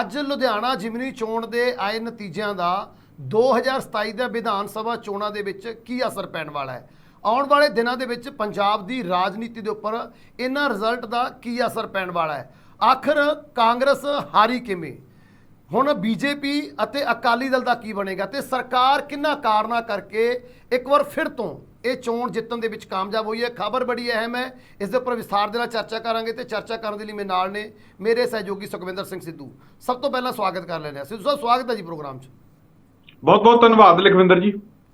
ਅੱਜ ਲੁਧਿਆਣਾ ਜਿਮਨੀ ਚੋਣ ਦੇ ਆਏ ਨਤੀਜਿਆਂ ਦਾ 2027 ਦੇ ਵਿਧਾਨ ਸਭਾ ਚੋਣਾਂ ਦੇ ਵਿੱਚ ਕੀ ਅਸਰ ਪੈਣ ਵਾਲਾ ਹੈ? ਆਉਣ ਵਾਲੇ ਦਿਨਾਂ ਦੇ ਵਿੱਚ ਪੰਜਾਬ ਦੀ ਰਾਜਨੀਤੀ ਦੇ ਉੱਪਰ ਇਹਨਾਂ ਰਿਜ਼ਲਟ ਦਾ ਕੀ ਅਸਰ ਪੈਣ ਵਾਲਾ ਹੈ? ਆਖਰ ਕਾਂਗਰਸ ਹਾਰੀ ਕਿਵੇਂ? ਹੁਣ ਬੀਜੇਪੀ ਅਤੇ ਅਕਾਲੀ ਦਲ ਦਾ ਕੀ ਬਣੇਗਾ? ਤੇ ਸਰਕਾਰ ਕਿੰਨਾ ਕਾਰਨਾ ਕਰਕੇ ਇੱਕ ਵਾਰ ਫਿਰ ਤੋਂ ਇਹ ਚੋਣ ਜਿੱਤਣ ਦੇ ਵਿੱਚ ਕਾਮਯਾਬ ਹੋਈ ਹੈ। ਖਬਰ ਬੜੀ ਅਹਿਮ ਹੈ। ਇਸ ਦੇ ਉੱਪਰ ਵਿਸਥਾਰ ਦੇ ਨਾਲ ਚਰਚਾ ਕਰਾਂਗੇ ਤੇ ਚਰਚਾ ਕਰਨ ਦੇ ਲਈ ਮੇਰੇ ਨਾਲ ਨੇ ਮੇਰੇ ਸਹਿਯੋਗੀ ਸੁਖਵਿੰਦਰ ਸਿੰਘ ਸਿੱਧੂ। ਸਭ ਤੋਂ ਪਹਿਲਾਂ ਸਵਾਗਤ ਕਰ ਲੈਂਦੇ ਹਾਂ। ਸਿੱਧੂ ਸਾਹਿਬ ਸਵਾਗਤ ਹੈ ਜੀ ਪ੍ਰੋਗਰਾਮ 'ਚ। ਬਹੁਤ ਬਹੁਤ ਧੰਨਵਾਦ ਲਖਵਿੰਦਰ ਜੀ।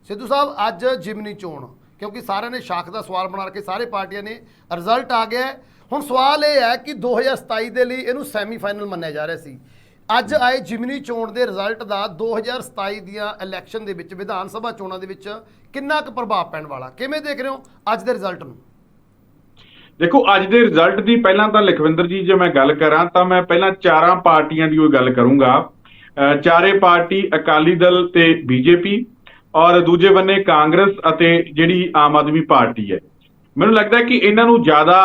ਸਿੱਧੂ ਸਾਹਿਬ ਅੱਜ ਜਿਮਨੀ ਚੋਣ ਕਿਉਂਕਿ ਸਾਰਿਆਂ ਨੇ ਸ਼ਾਖ ਦਾ ਸਵਾਲ ਬਣਾ ਕੇ ਸਾਰੇ ਪਾਰਟੀਆਂ ਨੇ ਰਿਜ਼ਲਟ ਆ ਗਿਆ। ਹੁਣ ਸਵਾਲ ਇਹ ਹੈ ਕਿ 2027 ਦੇ ਲਈ ਇਹਨੂੰ ਸੈਮੀਫਾਈਨਲ ਮੰਨਿਆ ਜਾ ਰਿਹਾ ਸੀ। ਅੱਜ ਆਏ ਜਿਮਨੀ ਚੋਣ ਦੇ ਰਿਜ਼ਲਟ ਦਾ 2027 ਦੀਆਂ ਇਲੈਕਸ਼ਨ ਦੇ ਵਿੱਚ ਵਿਧਾਨ ਸਭਾ ਚੋਣਾਂ ਦੇ ਵਿੱਚ ਕਿੰਨਾ ਕੁ ਪ੍ਰਭਾਵ ਪੈਣ ਵਾਲਾ? ਕਿਵੇਂ ਦੇਖ ਰਹੇ ਹੋ ਅੱਜ ਦੇ ਰਿਜ਼ਲਟ ਨੂੰ? ਦੇਖੋ, ਅੱਜ ਦੇ ਰਿਜ਼ਲਟ ਦੀ ਪਹਿਲਾਂ ਤਾਂ ਲਖਵਿੰਦਰ ਜੀ, ਜੇ ਮੈਂ ਗੱਲ ਕਰਾਂ ਤਾਂ ਮੈਂ ਪਹਿਲਾਂ ਚਾਰਾਂ ਪਾਰਟੀਆਂ ਦੀ ਉਹ ਗੱਲ ਕਰੂੰਗਾ। ਚਾਰੇ ਪਾਰਟੀ ਅਕਾਲੀ ਦਲ ਤੇ ਬੀਜੇਪੀ ਔਰ ਦੂਜੇ ਬੰਨੇ ਕਾਂਗਰਸ ਅਤੇ ਜਿਹੜੀ ਆਮ ਆਦਮੀ ਪਾਰਟੀ ਹੈ। ਮੈਨੂੰ ਲੱਗਦਾ ਕਿ ਇਹਨਾਂ ਨੂੰ ਜ਼ਿਆਦਾ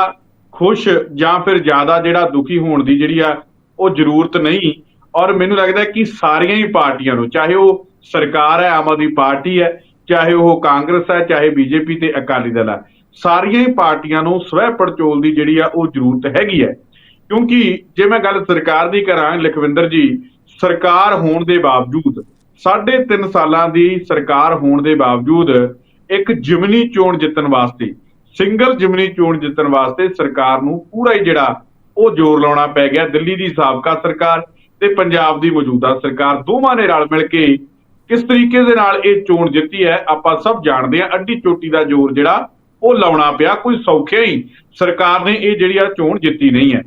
ਖੁਸ਼ ਜਾਂ ਫਿਰ ਜ਼ਿਆਦਾ ਜਿਹੜਾ ਦੁਖੀ ਹੋਣ ਦੀ ਜਿਹੜੀ ਆ ਉਹ ਜ਼ਰੂਰਤ ਨਹੀਂ। ਔਰ ਮੈਨੂੰ ਲੱਗਦਾ ਕਿ ਸਾਰੀਆਂ ਹੀ ਪਾਰਟੀਆਂ ਨੂੰ, ਚਾਹੇ ਉਹ ਸਰਕਾਰ ਹੈ, ਆਮ ਆਦਮੀ ਪਾਰਟੀ ਹੈ, ਚਾਹੇ ਉਹ ਕਾਂਗਰਸ ਹੈ, ਚਾਹੇ ਬੀਜੇਪੀ ਤੇ ਅਕਾਲੀ ਦਲ ਹੈ, ਸਾਰੀਆਂ ਹੀ ਪਾਰਟੀਆਂ ਨੂੰ ਸਵੈ ਪੜਚੋਲ ਦੀ ਜਿਹੜੀ ਆ ਉਹ ਜ਼ਰੂਰਤ ਹੈਗੀ ਹੈ। ਕਿਉਂਕਿ ਜੇ ਮੈਂ ਗੱਲ ਸਰਕਾਰ ਦੀ ਕਰਾਂ, ਲਖਵਿੰਦਰ ਜੀ, ਸਰਕਾਰ ਹੋਣ ਦੇ ਬਾਵਜੂਦ, ਸਾਢੇ ਤਿੰਨ ਸਾਲਾਂ ਦੀ ਸਰਕਾਰ ਹੋਣ ਦੇ ਬਾਵਜੂਦ ਇੱਕ ਜਿਮਨੀ ਚੋਣ ਜਿੱਤਣ ਵਾਸਤੇ, ਸਿੰਗਲ ਜਿਮਨੀ ਚੋਣ ਜਿੱਤਣ ਵਾਸਤੇ ਸਰਕਾਰ ਨੂੰ ਪੂਰਾ ਹੀ ਜਿਹੜਾ ਉਹ ਜ਼ੋਰ ਲਾਉਣਾ ਪੈ ਗਿਆ। ਦਿੱਲੀ ਦੀ ਸਾਬਕਾ ਸਰਕਾਰ ਤੇ ਪੰਜਾਬ ਦੀ ਮੌਜੂਦਾ ਸਰਕਾਰ ਦੋਵਾਂ ਨੇ ਰਲ ਮਿਲ ਕੇ ਕਿਸ ਤਰੀਕੇ ਦੇ ਨਾਲ ਇਹ ਚੋਣ ਜਿੱਤੀ ਹੈ, ਆਪਾਂ ਸਭ ਜਾਣਦੇ ਹਾਂ, ਅੱਡੀ ਚੋਟੀ ਦਾ ਜ਼ੋਰ ਜਿਹੜਾ ਉਹ ਲਾਉਣਾ ਪਿਆ, ਕੋਈ ਸੌਖਿਆ ਹੀ ਸਰਕਾਰ ਨੇ ਇਹ ਜਿਹੜੀ ਆ ਚੋਣ ਜਿੱਤੀ ਨਹੀਂ ਹੈ।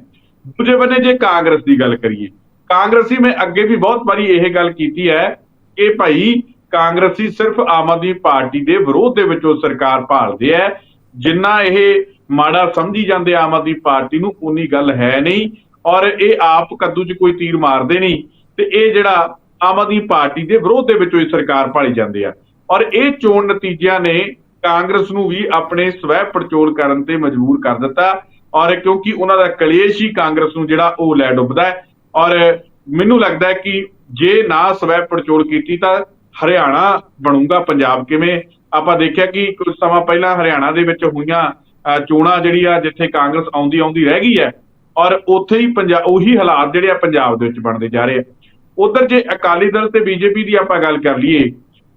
ਦੂਜੇ ਬੰਨੇ ਜੇ ਕਾਂਗਰਸ ਦੀ ਗੱਲ ਕਰੀਏ, ਕਾਂਗਰਸੀ ਮੈਂ ਅੱਗੇ ਵੀ ਬਹੁਤ ਵਾਰੀ ਇਹ ਗੱਲ ਕੀਤੀ ਹੈ ਕਿ ਭਾਈ ਕਾਂਗਰਸੀ ਸਿਰਫ ਆਮ ਆਦਮੀ ਪਾਰਟੀ ਦੇ ਵਿਰੋਧ ਦੇ ਵਿੱਚੋਂ ਸਰਕਾਰ ਭਾਲਦੇ ਹੈ, ਜਿੰਨਾ ਇਹ ਮਾੜਾ ਸਮਝੀ ਜਾਂਦੇ ਆਮ ਆਦਮੀ ਪਾਰਟੀ ਨੂੰ ਉਨੀ ਗੱਲ ਹੈ ਨਹੀਂ। ਔਰ ਇਹ ਆਪ ਕੱਦੂ 'ਚ ਕੋਈ ਤੀਰ ਮਾਰਦੇ ਨਹੀਂ ਤੇ ਇਹ ਜਿਹੜਾ ਆਮ ਆਦਮੀ ਪਾਰਟੀ ਦੇ ਵਿਰੋਧ ਦੇ ਵਿੱਚੋਂ ਹੀ ਸਰਕਾਰ ਭਾਲੀ ਜਾਂਦੇ ਆ। ਔਰ ਇਹ ਚੋਣ ਨਤੀਜਿਆਂ ਨੇ ਕਾਂਗਰਸ ਨੂੰ ਵੀ ਆਪਣੇ ਸਵੈ ਪੜਚੋਲ ਕਰਨ ਤੇ ਮਜਬੂਰ ਕਰ ਦਿੱਤਾ। ਔਰ ਕਿਉਂਕਿ ਉਹਨਾਂ ਦਾ ਕਲੇਸ਼ ਹੀ ਕਾਂਗਰਸ ਨੂੰ ਜਿਹੜਾ ਉਹ ਲੈ ਡੁੱਬਦਾ ਹੈ। ਔਰ ਮੈਨੂੰ ਲੱਗਦਾ ਹੈ ਕਿ ਜੇ ਨਾ ਸਵੈ ਪੜਚੋਲ ਕੀਤੀ ਤਾਂ ਹਰਿਆਣਾ ਬਣੂਗਾ ਪੰਜਾਬ ਕਿਵੇਂ? ਆਪਾਂ ਦੇਖਿਆ ਕਿ ਕੁਝ ਸਮਾਂ ਪਹਿਲਾਂ ਹਰਿਆਣਾ ਦੇ ਵਿੱਚ ਹੋਈਆਂ ਚੋਣਾਂ ਜਿਹੜੀ ਆ ਜਿੱਥੇ ਕਾਂਗਰਸ ਆਉਂਦੀ ਆਉਂਦੀ ਰਹਿ ਗਈ ਹੈ ਔਰ ਉੱਥੇ ਹੀ ਪੰਜਾਬ ਉਹੀ ਹਾਲਾਤ ਜਿਹੜੇ ਆ ਪੰਜਾਬ ਦੇ ਵਿੱਚ ਬਣਦੇ ਜਾ ਰਹੇ ਆ। ਉਧਰ ਜੇ ਅਕਾਲੀ ਦਲ ਤੇ ਬੀਜੇਪੀ ਦੀ ਆਪਾਂ ਗੱਲ ਕਰ ਲਈਏ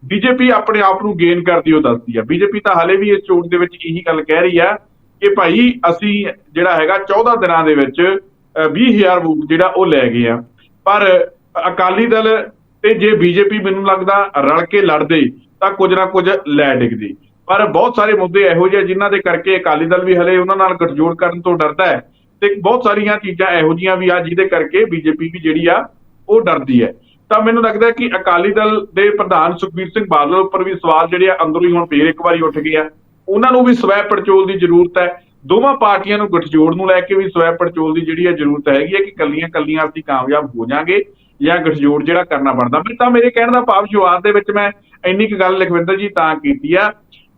ਬੀਜੇਪੀ ਆਪਣੇ ਆਪ ਨੂੰ ਗੇਨ ਕਰਦੀ ਉਹ ਦੱਸਦੀ ਆ। ਬੀਜੇਪੀ ਤਾਂ ਹਲੇ ਵੀ ਇਸ ਚੋਣ ਦੇ ਵਿੱਚ ਇਹੀ ਗੱਲ ਕਹਿ ਰਹੀ ਆ ਕਿ ਭਾਈ ਅਸੀਂ ਜਿਹੜਾ ਹੈਗਾ 14 ਦਿਨਾਂ ਦੇ ਵਿੱਚ ਅਹ, 20000 ਵੋਟ ਜਿਹੜਾ ਉਹ ਲੈ ਗਏ ਆ। ਪਰ ਅਕਾਲੀ ਦਲ ਤੇ ਜੇ ਬੀਜੇਪੀ ਮੈਨੂੰ ਲੱਗਦਾ ਰਲ ਕੇ ਲੜਦੇ ਤਾਂ ਕੁਝ ਨਾ ਕੁਝ ਲੈ ਡਿੱਗਦੀ। ਪਰ ਬਹੁਤ ਸਾਰੇ ਮੁੱਦੇ ਇਹੋ ਜਿਹੇ ਆ ਜਿਨ੍ਹਾਂ ਦੇ ਕਰਕੇ ਅਕਾਲੀ ਦਲ ਵੀ ਹਲੇ ਉਹਨਾਂ ਨਾਲ ਗਠਜੋੜ ਕਰਨ ਤੋਂ ਡਰਦਾ ਹੈ। ਤੇ ਬਹੁਤ ਸਾਰੀਆਂ ਚੀਜ਼ਾਂ ਇਹੋ ਜਿਹੀਆਂ ਵੀ ਆ, ਜਿਹਦੇ ਕਰਕੇ ਬੀਜੇਪੀ ਵੀ ਜਿਹੜੀ ਆ, ਉਹ ਡਰਦੀ ਹੈ। ਤਾਂ ਮੈਨੂੰ ਲੱਗਦਾ ਕਿ ਅਕਾਲੀ ਦਲ ਦੇ ਪ੍ਰਧਾਨ ਸੁਖਬੀਰ ਸਿੰਘ ਬਾਦਲ ਉੱਪਰ ਵੀ ਸਵਾਲ ਜਿਹੜੇ ਆ, ਅੰਦਰੋਂ ਹੀ ਹੁਣ ਫੇਰ ਇੱਕ ਵਾਰੀ ਉੱਠ ਗਏ ਆ। ਉਹਨਾਂ ਨੂੰ ਵੀ ਸਵੈ ਪੜਚੋਲ ਦੀ ਜ਼ਰੂਰਤ ਹੈ। ਦੋਵਾਂ ਪਾਰਟੀਆਂ ਨੂੰ ਗਠਜੋੜ ਨੂੰ ਲੈ ਕੇ ਵੀ ਸਵੈ ਪੜਚੋਲ ਦੀ ਜਿਹੜੀ ਹੈ ਜ਼ਰੂਰਤ ਹੈਗੀ ਹੈ ਕਿ ਕੱਲੀਆਂ ਕੱਲੀਆਂ ਅਸੀਂ ਕਾਮਯਾਬ ਹੋ ਜਾਾਂਗੇ ਜਾਂ ਗਠਜੋੜ ਜਿਹੜਾ ਕਰਨਾ ਬਣਦਾ। ਮੈਂ ਤਾਂ ਮੇਰੇ ਕਹਿਣ ਦਾ ਭਾਵ ਸ਼ੁਰੂਆਤ ਦੇ ਵਿੱਚ ਮੈਂ ਇੰਨੀ ਕੁ ਗੱਲ ਲਖਵਿੰਦਰ ਜੀ ਤਾਂ ਕੀਤੀ ਆ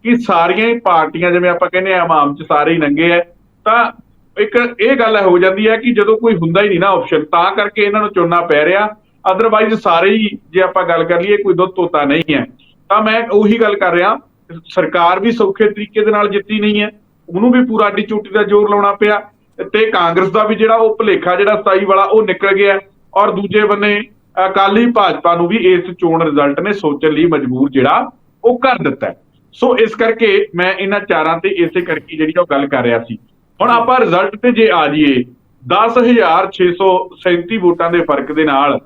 ਕਿ ਸਾਰੀਆਂ ਹੀ ਪਾਰਟੀਆਂ, ਜਿਵੇਂ ਆਪਾਂ ਕਹਿੰਦੇ ਆ ਆਮ ਚ ਸਾਰੇ ਹੀ ਨੰਗੇ ਆ, ਤਾਂ ਇੱਕ ਇਹ ਗੱਲ ਹੋ ਜਾਂਦੀ ਹੈ ਕਿ ਜਦੋਂ ਕੋਈ ਹੁੰਦਾ ਹੀ ਨਹੀਂ ਨਾ ਆਪਸ਼ਨ ਤਾਂ ਕਰਕੇ ਇਹਨਾਂ ਨੂੰ ਚੁਣਨਾ ਪੈ ਰਿਹਾ। ਅਦਰਵਾਈਜ਼ ਸਾਰੇ ਹੀ ਜੇ ਆਪਾਂ ਗੱਲ ਕਰ ਲਈਏ ਕੋਈ ਦੁੱਧ ਤੋਤਾ ਨਹੀਂ ਹੈ। ਤਾਂ ਮੈਂ ਉਹੀ ਗੱਲ ਕਰ ਰਿਹਾ, ਸਰਕਾਰ ਵੀ ਸੌਖੇ ਤਰੀਕੇ ਦੇ ਨਾਲ ਜਿੱਤੀ ਨਹੀਂ ਹੈ। ਉਹਨੂੰ ਵੀ ਪੂਰਾ ਡੀ ਚੂਟੀ ਦਾ ਜ਼ੋਰ ਲਾਉਣਾ ਪਿਆ। ਤੇ ਕਾਂਗਰਸ ਦਾ ਵੀ ਜਿਹੜਾ ਉਹ ਭਲੇਖਾ ਜਿਹੜਾ 27 ਵਾਲਾ ਉਹ ਨਿਕਲ ਗਿਆ। ਔਰ ਦੂਜੇ ਬੰਨੇ ਅਕਾਲੀ ਭਾਜਪਾ ਨੂੰ ਵੀ ਇਸ ਚੋਣ ਰਿਜ਼ਲਟ ਨੇ ਸੋਚਣ ਲਈ ਮਜਬੂਰ ਜਿਹੜਾ ਉਹ ਕਰ ਦਿੱਤਾ ਸੋ ਇਸ ਕਰਕੇ ਮੈਂ ਇਹਨਾਂ ਚਾਰਾਂ ਤੇ ਇਸੇ ਕਰਕੇ ਜਿਹੜੀ ਉਹ ਗੱਲ ਕਰ ਰਿਹਾ ਸੀ। ਹੁਣ ਆਪਾਂ ਰਿਜ਼ਲਟ ਤੇ ਜੇ ਆ ਜਾਈਏ 10637 ਵੋਟਾਂ ਦੇ ਫ਼ਰਕ ਦੇ ਨਾਲ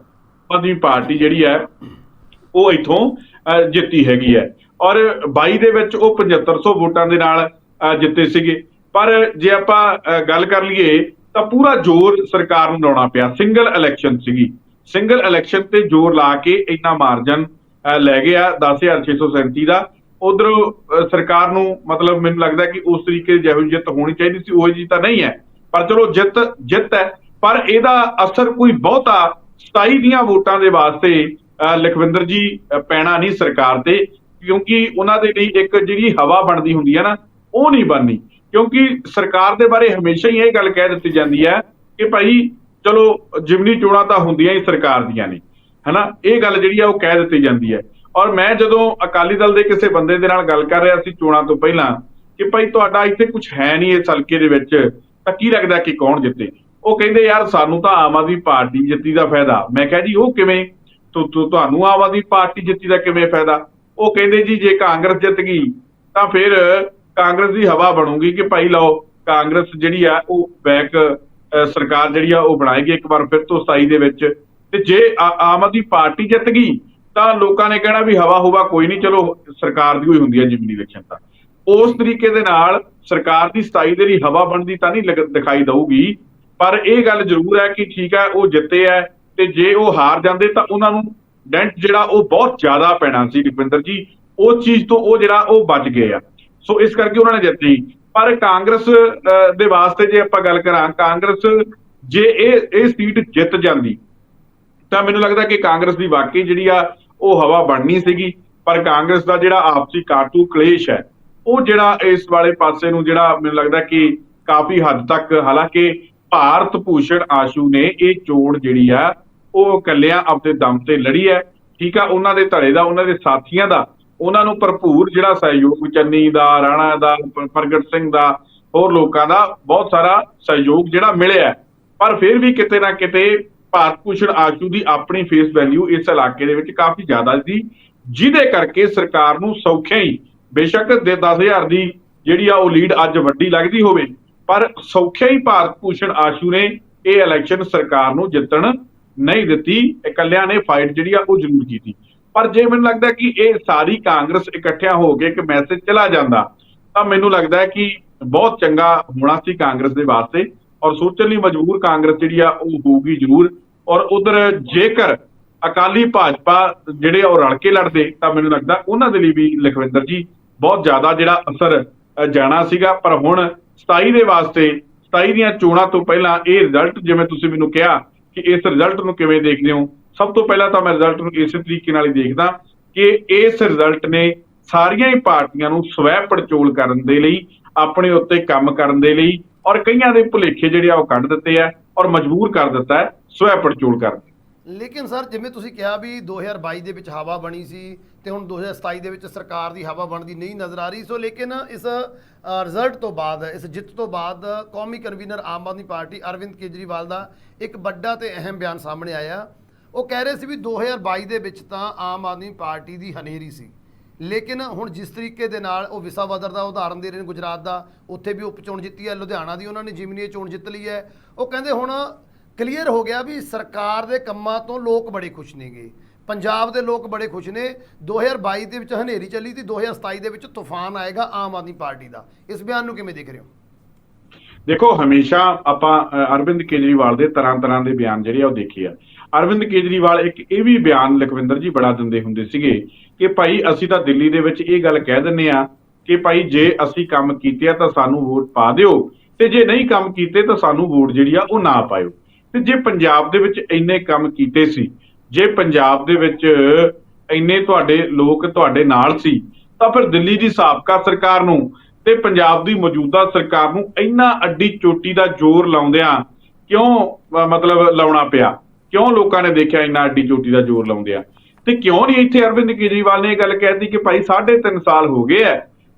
ਆਦਮੀ ਪਾਰਟੀ ਜਿਹੜੀ ਹੈ ਉਹ ਇਥੋਂ ਜਿੱਤੀ ਹੈਗੀ ਹੈ। ਔਰ 22 ਦੇ ਵਿੱਚ ਉਹ 7500 ਵੋਟਾਂ ਦੇ ਨਾਲ ਜਿੱਤੇ ਸੀਗੇ। ਪਰ ਜੇ ਆਪਾਂ ਗੱਲ ਕਰ ਲਈਏ ਤਾਂ ਪੂਰਾ ਜ਼ੋਰ ਸਰਕਾਰ ਨੂੰ ਲਾਉਣਾ ਪਿਆ। ਸਿੰਗਲ ਇਲੈਕਸ਼ਨ ਸੀਗੀ। ਸਿੰਗਲ ਇਲੈਕਸ਼ਨ ਤੇ ਜ਼ੋਰ ਲਾ ਕੇ ਇੰਨਾ ਮਾਰਜਨ ਲੈ ਗਿਆ 10637 ਦਾ। ਉਧਰ ਸਰਕਾਰ ਨੂੰ ਮਤਲਬ ਮੈਨੂੰ ਲੱਗਦਾ ਕਿ ਉਸ ਤਰੀਕੇ ਦੀ ਜਿਹੋ ਜਿਹੀ ਜਿੱਤ ਹੋਣੀ ਚਾਹੀਦੀ ਸੀ ਉਹ ਜੀ ਤਾਂ ਨਹੀਂ ਹੈ। ਪਰ ਚਲੋ ਜਿੱਤ ਜਿੱਤ ਹੈ। ਪਰ ਇਹਦਾ ਅਸਰ ਕੋਈ ਬਹੁਤਾ 27 ਦੀਆਂ ਵੋਟਾਂ ਦੇ ਵਾਸਤੇ ਅ, ਲਖਵਿੰਦਰ ਜੀ ਪੈਣਾ ਨਹੀਂ ਸਰਕਾਰ ਤੇ ਕਿਉਂਕਿ ਉਹਨਾਂ ਦੇ ਲਈ ਇੱਕ ਜਿਹੜੀ ਹਵਾ ਬਣਦੀ ਹੁੰਦੀ ਹੈ ਨਾ ਉਹ ਨਹੀਂ ਬਣਨੀ। ਕਿਉਂਕਿ ਸਰਕਾਰ ਦੇ ਬਾਰੇ ਹਮੇਸ਼ਾ ਹੀ ਇਹ ਗੱਲ ਕਹਿ ਦਿੱਤੀ ਜਾਂਦੀ ਹੈ ਕਿ ਭਾਈ ਚਲੋ ਜਿਮਨੀ ਚੋਣਾਂ ਤਾਂ ਹੁੰਦੀਆਂ ਹੀ ਸਰਕਾਰ ਦੀਆਂ ਨੇ ਹਨਾ? ਇਹ ਗੱਲ ਜਿਹੜੀ ਆ ਉਹ ਕਹਿ ਦਿੱਤੀ ਜਾਂਦੀ ਹੈ। ਔਰ ਮੈਂ ਜਦੋਂ ਅਕਾਲੀ ਦਲ ਦੇ ਕਿਸੇ ਬੰਦੇ ਦੇ ਨਾਲ ਗੱਲ ਕਰ ਰਿਹਾ ਸੀ ਚੋਣਾਂ ਤੋਂ ਪਹਿਲਾਂ ਕਿ ਭਾਈ ਤੁਹਾਡਾ ਇੱਥੇ ਕੁਝ ਹੈ ਨਹੀਂ ਇਸ ਹਲਕੇ ਦੇ ਵਿੱਚ, ਤਾਂ ਕੀ ਲੱਗਦਾ ਕਿ ਕੌਣ ਜਿੱਤੇ? ਉਹ ਕਹਿੰਦੇ, ਯਾਰ, ਸਾਨੂੰ ਤਾਂ ਆਮ ਆਦਮੀ ਪਾਰਟੀ ਜਿੱਤੀ ਦਾ ਫਾਇਦਾ। ਮੈਂ ਕਿਹਾ, ਜੀ, ਉਹ ਕਿਵੇਂ? ਤੁਹਾਨੂੰ ਆਮ ਆਦਮੀ ਪਾਰਟੀ ਜਿੱਤੀ ਦਾ ਕਿਵੇਂ ਫਾਇਦਾ? ਉਹ ਕਹਿੰਦੇ, ਜੀ, ਜੇ ਕਾਂਗਰਸ ਜਿੱਤ ਗਈ, ਤਾਂ ਫਿਰ ਕਾਂਗਰਸ ਦੀ ਹਵਾ ਬਣੂਗੀ ਕਿ ਭਾਈ ਲਓ, ਕਾਂਗਰਸ ਜਿਹੜੀ ਆ, ਉਹ ਬੈਕ ਸਰਕਾਰ ਜਿਹੜੀ ਆ, ਉਹ ਬਣਾਏਗੀ ਇੱਕ ਵਾਰ ਫਿਰ ਤੋਂ 27 ਦੇ ਵਿੱਚ। ਤੇ ਜੇ ਆਮ ਆਦਮੀ ਪਾਰਟੀ ਜਿੱਤ ਗਈ ਤਾਂ ਲੋਕਾਂ ਨੇ ਕਹਿਣਾ ਵੀ ਹਵਾ ਹੁਵਾ ਕੋਈ ਨਹੀਂ ਚਲੋ ਸਰਕਾਰ ਦੀ ਹੋਈ ਹੁੰਦੀ ਹੈ ਜਿਮਨੀ ਇਲੈਕਸ਼ਨ ਤਾਂ। ਉਸ ਤਰੀਕੇ ਦੇ ਨਾਲ ਸਰਕਾਰ ਦੀ 27 ਦੇ ਲਈ ਹਵਾ ਬਣਦੀ ਤਾਂ ਨਹੀਂ ਲੱਗ- ਦਿਖਾਈ ਦਊਗੀ ਪਰ ਇਹ ਗੱਲ ਜ਼ਰੂਰ ਹੈ ਕਿ ਠੀਕ ਹੈ ਉਹ ਜਿੱਤੇ ਹੈ ਤੇ ਜੇ ਉਹ ਹਾਰ ਜਾਂਦੇ ਤਾਂ ਉਹਨਾਂ ਨੂੰ ਡੈਂਟ ਜਿਹੜਾ ਉਹ ਬਹੁਤ ਜ਼ਿਆਦਾ ਪੈਣਾ ਸੀ ਰਵਿੰਦਰ ਜੀ ਉਹ ਚੀਜ਼ ਤੋਂ ਉਹ ਜਿਹੜਾ ਉਹ ਬਚ ਗਏ ਆ। ਸੋ ਇਸ ਕਰਕੇ ਉਹਨਾਂ ਨੇ ਜਿੱਤੀ ਪਰ ਕਾਂਗਰਸ ਅਹ, ਦੇ ਵਾਸਤੇ ਜੇ ਆਪਾਂ ਗੱਲ ਕਰਾਂ ਕਾਂਗਰਸ ਜੇ ਇਹ ਇਹ ਸੀਟ ਜਿੱਤ ਜਾਂਦੀ ਤਾਂ ਮੈਨੂੰ ਲੱਗਦਾ ਕਿ ਕਾਂਗਰਸ ਦੀ ਵਾਕਈ ਜਿਹੜੀ ਆ ਉਹ ਹਵਾ ਬਣਨੀ ਸੀਗੀ, ਪਰ ਕਾਂਗਰਸ ਦਾ ਜਿਹੜਾ ਆਪਸੀ ਕਾਰਤੂ ਕਲੇਸ਼ ਹੈ, ਉਹ ਜਿਹੜਾ ਇਸ ਵਾਲੇ ਪਾਸੇ ਨੂੰ ਜਿਹੜਾ ਮੈਨੂੰ ਲੱਗਦਾ ਕਿ ਕਾਫੀ ਹੱਦ ਤੱਕ, ਹਾਲਾਂਕਿ ਭਾਰਤ ਭੂਸ਼ਣ ਆਸ਼ੂ ਨੇ ਇਹ ਚੋਣ ਜਿਹੜੀ ਆ, ਉਹ ਇਕੱਲਿਆਂ ਆਪਣੇ ਦਮ ਤੇ ਲੜੀ ਹੈ। ਠੀਕ ਆ, ਉਹਨਾਂ ਦੇ ਧੜੇ ਦਾ, ਉਹਨਾਂ ਦੇ ਸਾਥੀਆਂ ਦਾ, ਉਹਨਾਂ ਨੂੰ ਭਰਪੂਰ ਜਿਹੜਾ ਸਹਿਯੋਗ, ਚੰਨੀ ਦਾ, ਰਾਣਾ ਦਾ ਪ੍ਰਗਟ ਸਿੰਘ ਦਾ, ਹੋਰ ਲੋਕਾਂ ਦਾ ਬਹੁਤ ਸਾਰਾ ਸਹਿਯੋਗ ਜਿਹੜਾ ਮਿਲਿਆ ਪਰ ਫਿਰ ਵੀ ਕਿਤੇ ਨਾ ਕਿਤੇ ਭਾਰਤ ਭੂਸ਼ਣ ਆਸ਼ੂ ਦੀ ਆਪਣੀ ਫੇਸ ਵੈਲਿਊ ਇਸ ਇਲਾਕੇ ਦੇ ਵਿੱਚ ਕਾਫੀ ਜ਼ਿਆਦਾ ਸੀ, ਜਿਹਦੇ ਕਰਕੇ ਸਰਕਾਰ ਨੂੰ ਸੌਖਿਆ ਹੀ ਬੇਸ਼ੱਕ ਦੇ 10000 ਦੀ ਜਿਹੜੀ ਆ ਉਹ ਲੀਡ ਅੱਜ ਵੱਡੀ ਲੱਗਦੀ ਹੋਵੇ, ਪਰ ਸੌਖਿਆ ਹੀ ਭਾਰਤ ਭੂਸ਼ਣ ਆਸ਼ੂ ਨੇ ਇਹ ਇਲੈਕਸ਼ਨ ਸਰਕਾਰ ਨੂੰ ਜਿੱਤਣ ਨਹੀਂ ਦਿੱਤੀ, ਇਕੱਲਿਆਂ ਨੇ ਫਾਈਟ ਜਿਹੜੀ ਆ ਉਹ ਜ਼ਰੂਰ ਕੀਤੀ। ਪਰ ਜੇ ਮੈਨੂੰ ਲੱਗਦਾ ਕਿ ਇਹ ਸਾਰੀ ਕਾਂਗਰਸ ਇਕੱਠਿਆਂ ਹੋ ਕੇ ਇੱਕ ਮੈਸੇਜ ਚਲਾ ਜਾਂਦਾ, ਤਾਂ ਮੈਨੂੰ ਲੱਗਦਾ ਹੈ ਕਿ ਬਹੁਤ ਚੰਗਾ ਹੋਣਾ ਸੀ ਕਾਂਗਰਸ ਦੇ ਵਾਸਤੇ, ਔਰ ਸੋਚਣ ਲਈ ਮਜਬੂਰ ਕਾਂਗਰਸ ਜਿਹੜੀ ਆ ਉਹ ਹੋਊਗੀ ਜ਼ਰੂਰ। ਔਰ ਉਧਰ ਜੇਕਰ ਅਕਾਲੀ ਭਾਜਪਾ ਜਿਹੜੇ ਉਹ ਰਲ ਕੇ ਲੜਦੇ ਤਾਂ ਮੈਨੂੰ ਲੱਗਦਾ ਉਹਨਾਂ ਦੇ ਲਈ ਵੀ ਲਖਵਿੰਦਰ ਜੀ ਬਹੁਤ ਜ਼ਿਆਦਾ ਜਿਹੜਾ ਅਸਰ ਜਾਣਾ ਸੀਗਾ। ਪਰ ਹੁਣ 27 ਦੇ ਵਾਸਤੇ 27 ਦੀਆਂ ਚੋਣਾਂ ਤੋਂ ਪਹਿਲਾਂ ਇਹ ਰਿਜ਼ਲਟ ਜਿਵੇਂ ਤੁਸੀਂ ਮੈਨੂੰ ਕਿਹਾ ਕਿ ਇਸ ਰਿਜ਼ਲਟ ਨੂੰ ਕਿਵੇਂ ਦੇਖਦੇ ਹੋ, ਸਭ ਤੋਂ ਪਹਿਲਾਂ ਤਾਂ ਮੈਂ ਰਿਜ਼ਲਟ ਨੂੰ ਇਸੇ ਤਰੀਕੇ ਨਾਲ ਹੀ ਦੇਖਦਾ ਕਿ ਇਸ ਰਿਜ਼ਲਟ ਨੇ ਸਾਰੀਆਂ ਹੀ ਪਾਰਟੀਆਂ ਨੂੰ ਸਵੈ ਪੜਚੋਲ ਕਰਨ ਦੇ ਲਈ, ਆਪਣੇ ਉੱਤੇ ਕੰਮ ਕਰਨ ਦੇ ਲਈ ਔਰ ਕਈਆਂ ਦੇ ਭੁਲੇਖੇ ਜਿਹੜੇ ਆ ਉਹ ਕੱਢ ਦਿੱਤੇ ਆ ਔਰ ਮਜਬੂਰ ਕਰ ਦਿੱਤਾ ਹੈ। ਸਵੈ ਪੜਚੋਲ ਕਰਨ ਲੇਕਿਨ ਸਰ, ਜਿਵੇਂ ਤੁਸੀਂ ਕਿਹਾ ਵੀ 2022 ਦੇ ਵਿੱਚ ਹਵਾ ਬਣੀ ਸੀ ਤੇ ਹੁਣ 2027 ਦੇ ਵਿੱਚ ਸਰਕਾਰ ਦੀ ਹਵਾ ਬਣਦੀ ਨਹੀਂ ਨਜ਼ਰ ਆ ਰਹੀ, ਸੋ ਲੇਕਿਨ ਇਸ ਰਿਜ਼ਲਟ ਤੋਂ ਬਾਅਦ, ਇਸ ਜਿੱਤ ਤੋਂ ਬਾਅਦ ਕੌਮੀ ਕਨਵੀਨਰ ਆਮ ਆਦਮੀ ਪਾਰਟੀ ਅਰਵਿੰਦ ਕੇਜਰੀਵਾਲ ਦਾ ਇੱਕ ਵੱਡਾ ਤੇ ਅਹਿਮ ਬਿਆਨ ਸਾਹਮਣੇ ਆਇਆ। ਉਹ ਕਹਿ ਰਹੇ ਸੀ ਵੀ 2022 ਦੇ ਵਿੱਚ ਤਾਂ ਆਮ ਆਦਮੀ ਪਾਰਟੀ ਦੀ ਹਨੇਰੀ ਸੀ। ਲੇਕਿਨ ਹੁਣ ਜਿਸ ਤਰੀਕੇ ਦੇ ਨਾਲ ਉਹ ਵਿਸਾਵਦਰ ਦਾ ਉਦਾਹਰਨ ਦੇ ਰਹੇ ਨੇ ਗੁਜਰਾਤ ਦਾ, ਉੱਥੇ ਵੀ ਉਪ ਚੋਣ ਜਿੱਤੀ ਹੈ, ਲੁਧਿਆਣਾ ਦੀ ਉਹਨਾਂ ਨੇ ਜਿਮਨੀ ਚੋਣ ਜਿੱਤ ਲਈ ਹੈ। ਉਹ ਕਹਿੰਦੇ ਹੁਣ ਕਲੀਅਰ ਹੋ ਗਿਆ ਵੀ ਸਰਕਾਰ ਦੇ ਕੰਮਾਂ ਤੋਂ ਲੋਕ ਬੜੇ ਖੁਸ਼ ਨੇਗੇ। ਪੰਜਾਬ ਦੇ ਲੋਕ ਬੜੇ ਖੁਸ਼ ਨੇ। 2022 ਦੇ ਵਿੱਚ ਹਨੇਰੀ ਚੱਲੀ ਤੇ 2027 ਦੇ ਵਿੱਚ ਤੂਫਾਨ ਆਏਗਾ ਆਮ ਆਦਮੀ ਪਾਰਟੀ ਦਾ। ਇਸ ਬਿਆਨ ਨੂੰ ਕਿਵੇਂ ਦੇਖ ਰਹੇ ਹੋ? ਦੇਖੋ, ਹਮੇਸ਼ਾ ਆਪਾਂ ਅਰਵਿੰਦ ਕੇਜਰੀਵਾਲ ਦੇ ਤਰ੍ਹਾਂ ਤਰ੍ਹਾਂ ਦੇ ਬਿਆਨ ਜਿਹੜੇ ਆ ਉਹ ਦੇਖੇ ਆ। ਅਰਵਿੰਦ ਕੇਜਰੀਵਾਲ ਇੱਕ ਇਹ ਵੀ ਬਿਆਨ ਲਖਵਿੰਦਰ ਜੀ ਬੜਾ ਦਿੰਦੇ ਹੁੰਦੇ ਸੀਗੇ ਕਿ ਭਾਈ ਅਸੀਂ ਤਾਂ ਦਿੱਲੀ ਦੇ ਵਿੱਚ ਇਹ ਗੱਲ ਕਹਿ ਦਿੰਨੇ ਆ ਕਿ ਭਾਈ ਜੇ ਅਸੀਂ ਕੰਮ ਕੀਤੇ ਆ ਤਾਂ ਸਾਨੂੰ ਵੋਟ ਪਾ ਦਿਓ ਤੇ ਜੇ ਨਹੀਂ ਕੰਮ ਕੀਤੇ ਤਾਂ ਸਾਨੂੰ ਵੋਟ ਜਿਹੜੀ ਆ ਉਹ ਨਾ ਪਾਇਓ। ਤੇ ਜੇ ਪੰਜਾਬ ਦੇ ਵਿੱਚ ਇੰਨੇ ਕੰਮ ਕੀਤੇ ਸੀ, ਜੇ ਪੰਜਾਬ ਦੇ ਵਿੱਚ ਇੰਨੇ ਤੁਹਾਡੇ ਲੋਕ ਤੁਹਾਡੇ ਨਾਲ ਸੀ, ਤਾਂ ਫਿਰ ਦਿੱਲੀ ਦੀ ਸਾਬਕਾ ਸਰਕਾਰ ਨੂੰ ਤੇ ਪੰਜਾਬ ਦੀ ਮੌਜੂਦਾ ਸਰਕਾਰ ਨੂੰ ਇੰਨਾ ਅੱਡੀ ਚੋਟੀ ਦਾ ਜ਼ੋਰ ਲਾਉਂਦਿਆਂ ਕਿਉਂ ਮਤਲਬ ਲਾਉਣਾ ਪਿਆ? ਕਿਉਂ ਲੋਕਾਂ ਨੇ ਦੇਖਿਆ ਇੰਨਾ ਅੱਡੀ ਚੋਟੀ ਦਾ ਜ਼ੋਰ ਲਾਉਂਦਿਆਂ? ਤੇ ਕਿਉਂ ਨਹੀਂ ਇੱਥੇ ਅਰਵਿੰਦ ਕੇਜਰੀਵਾਲ ਨੇ ਇਹ ਗੱਲ ਕਹਿਤੀ ਕਿ ਭਾਈ 3.5 ਸਾਲ ਹੋ ਗਏ ਐ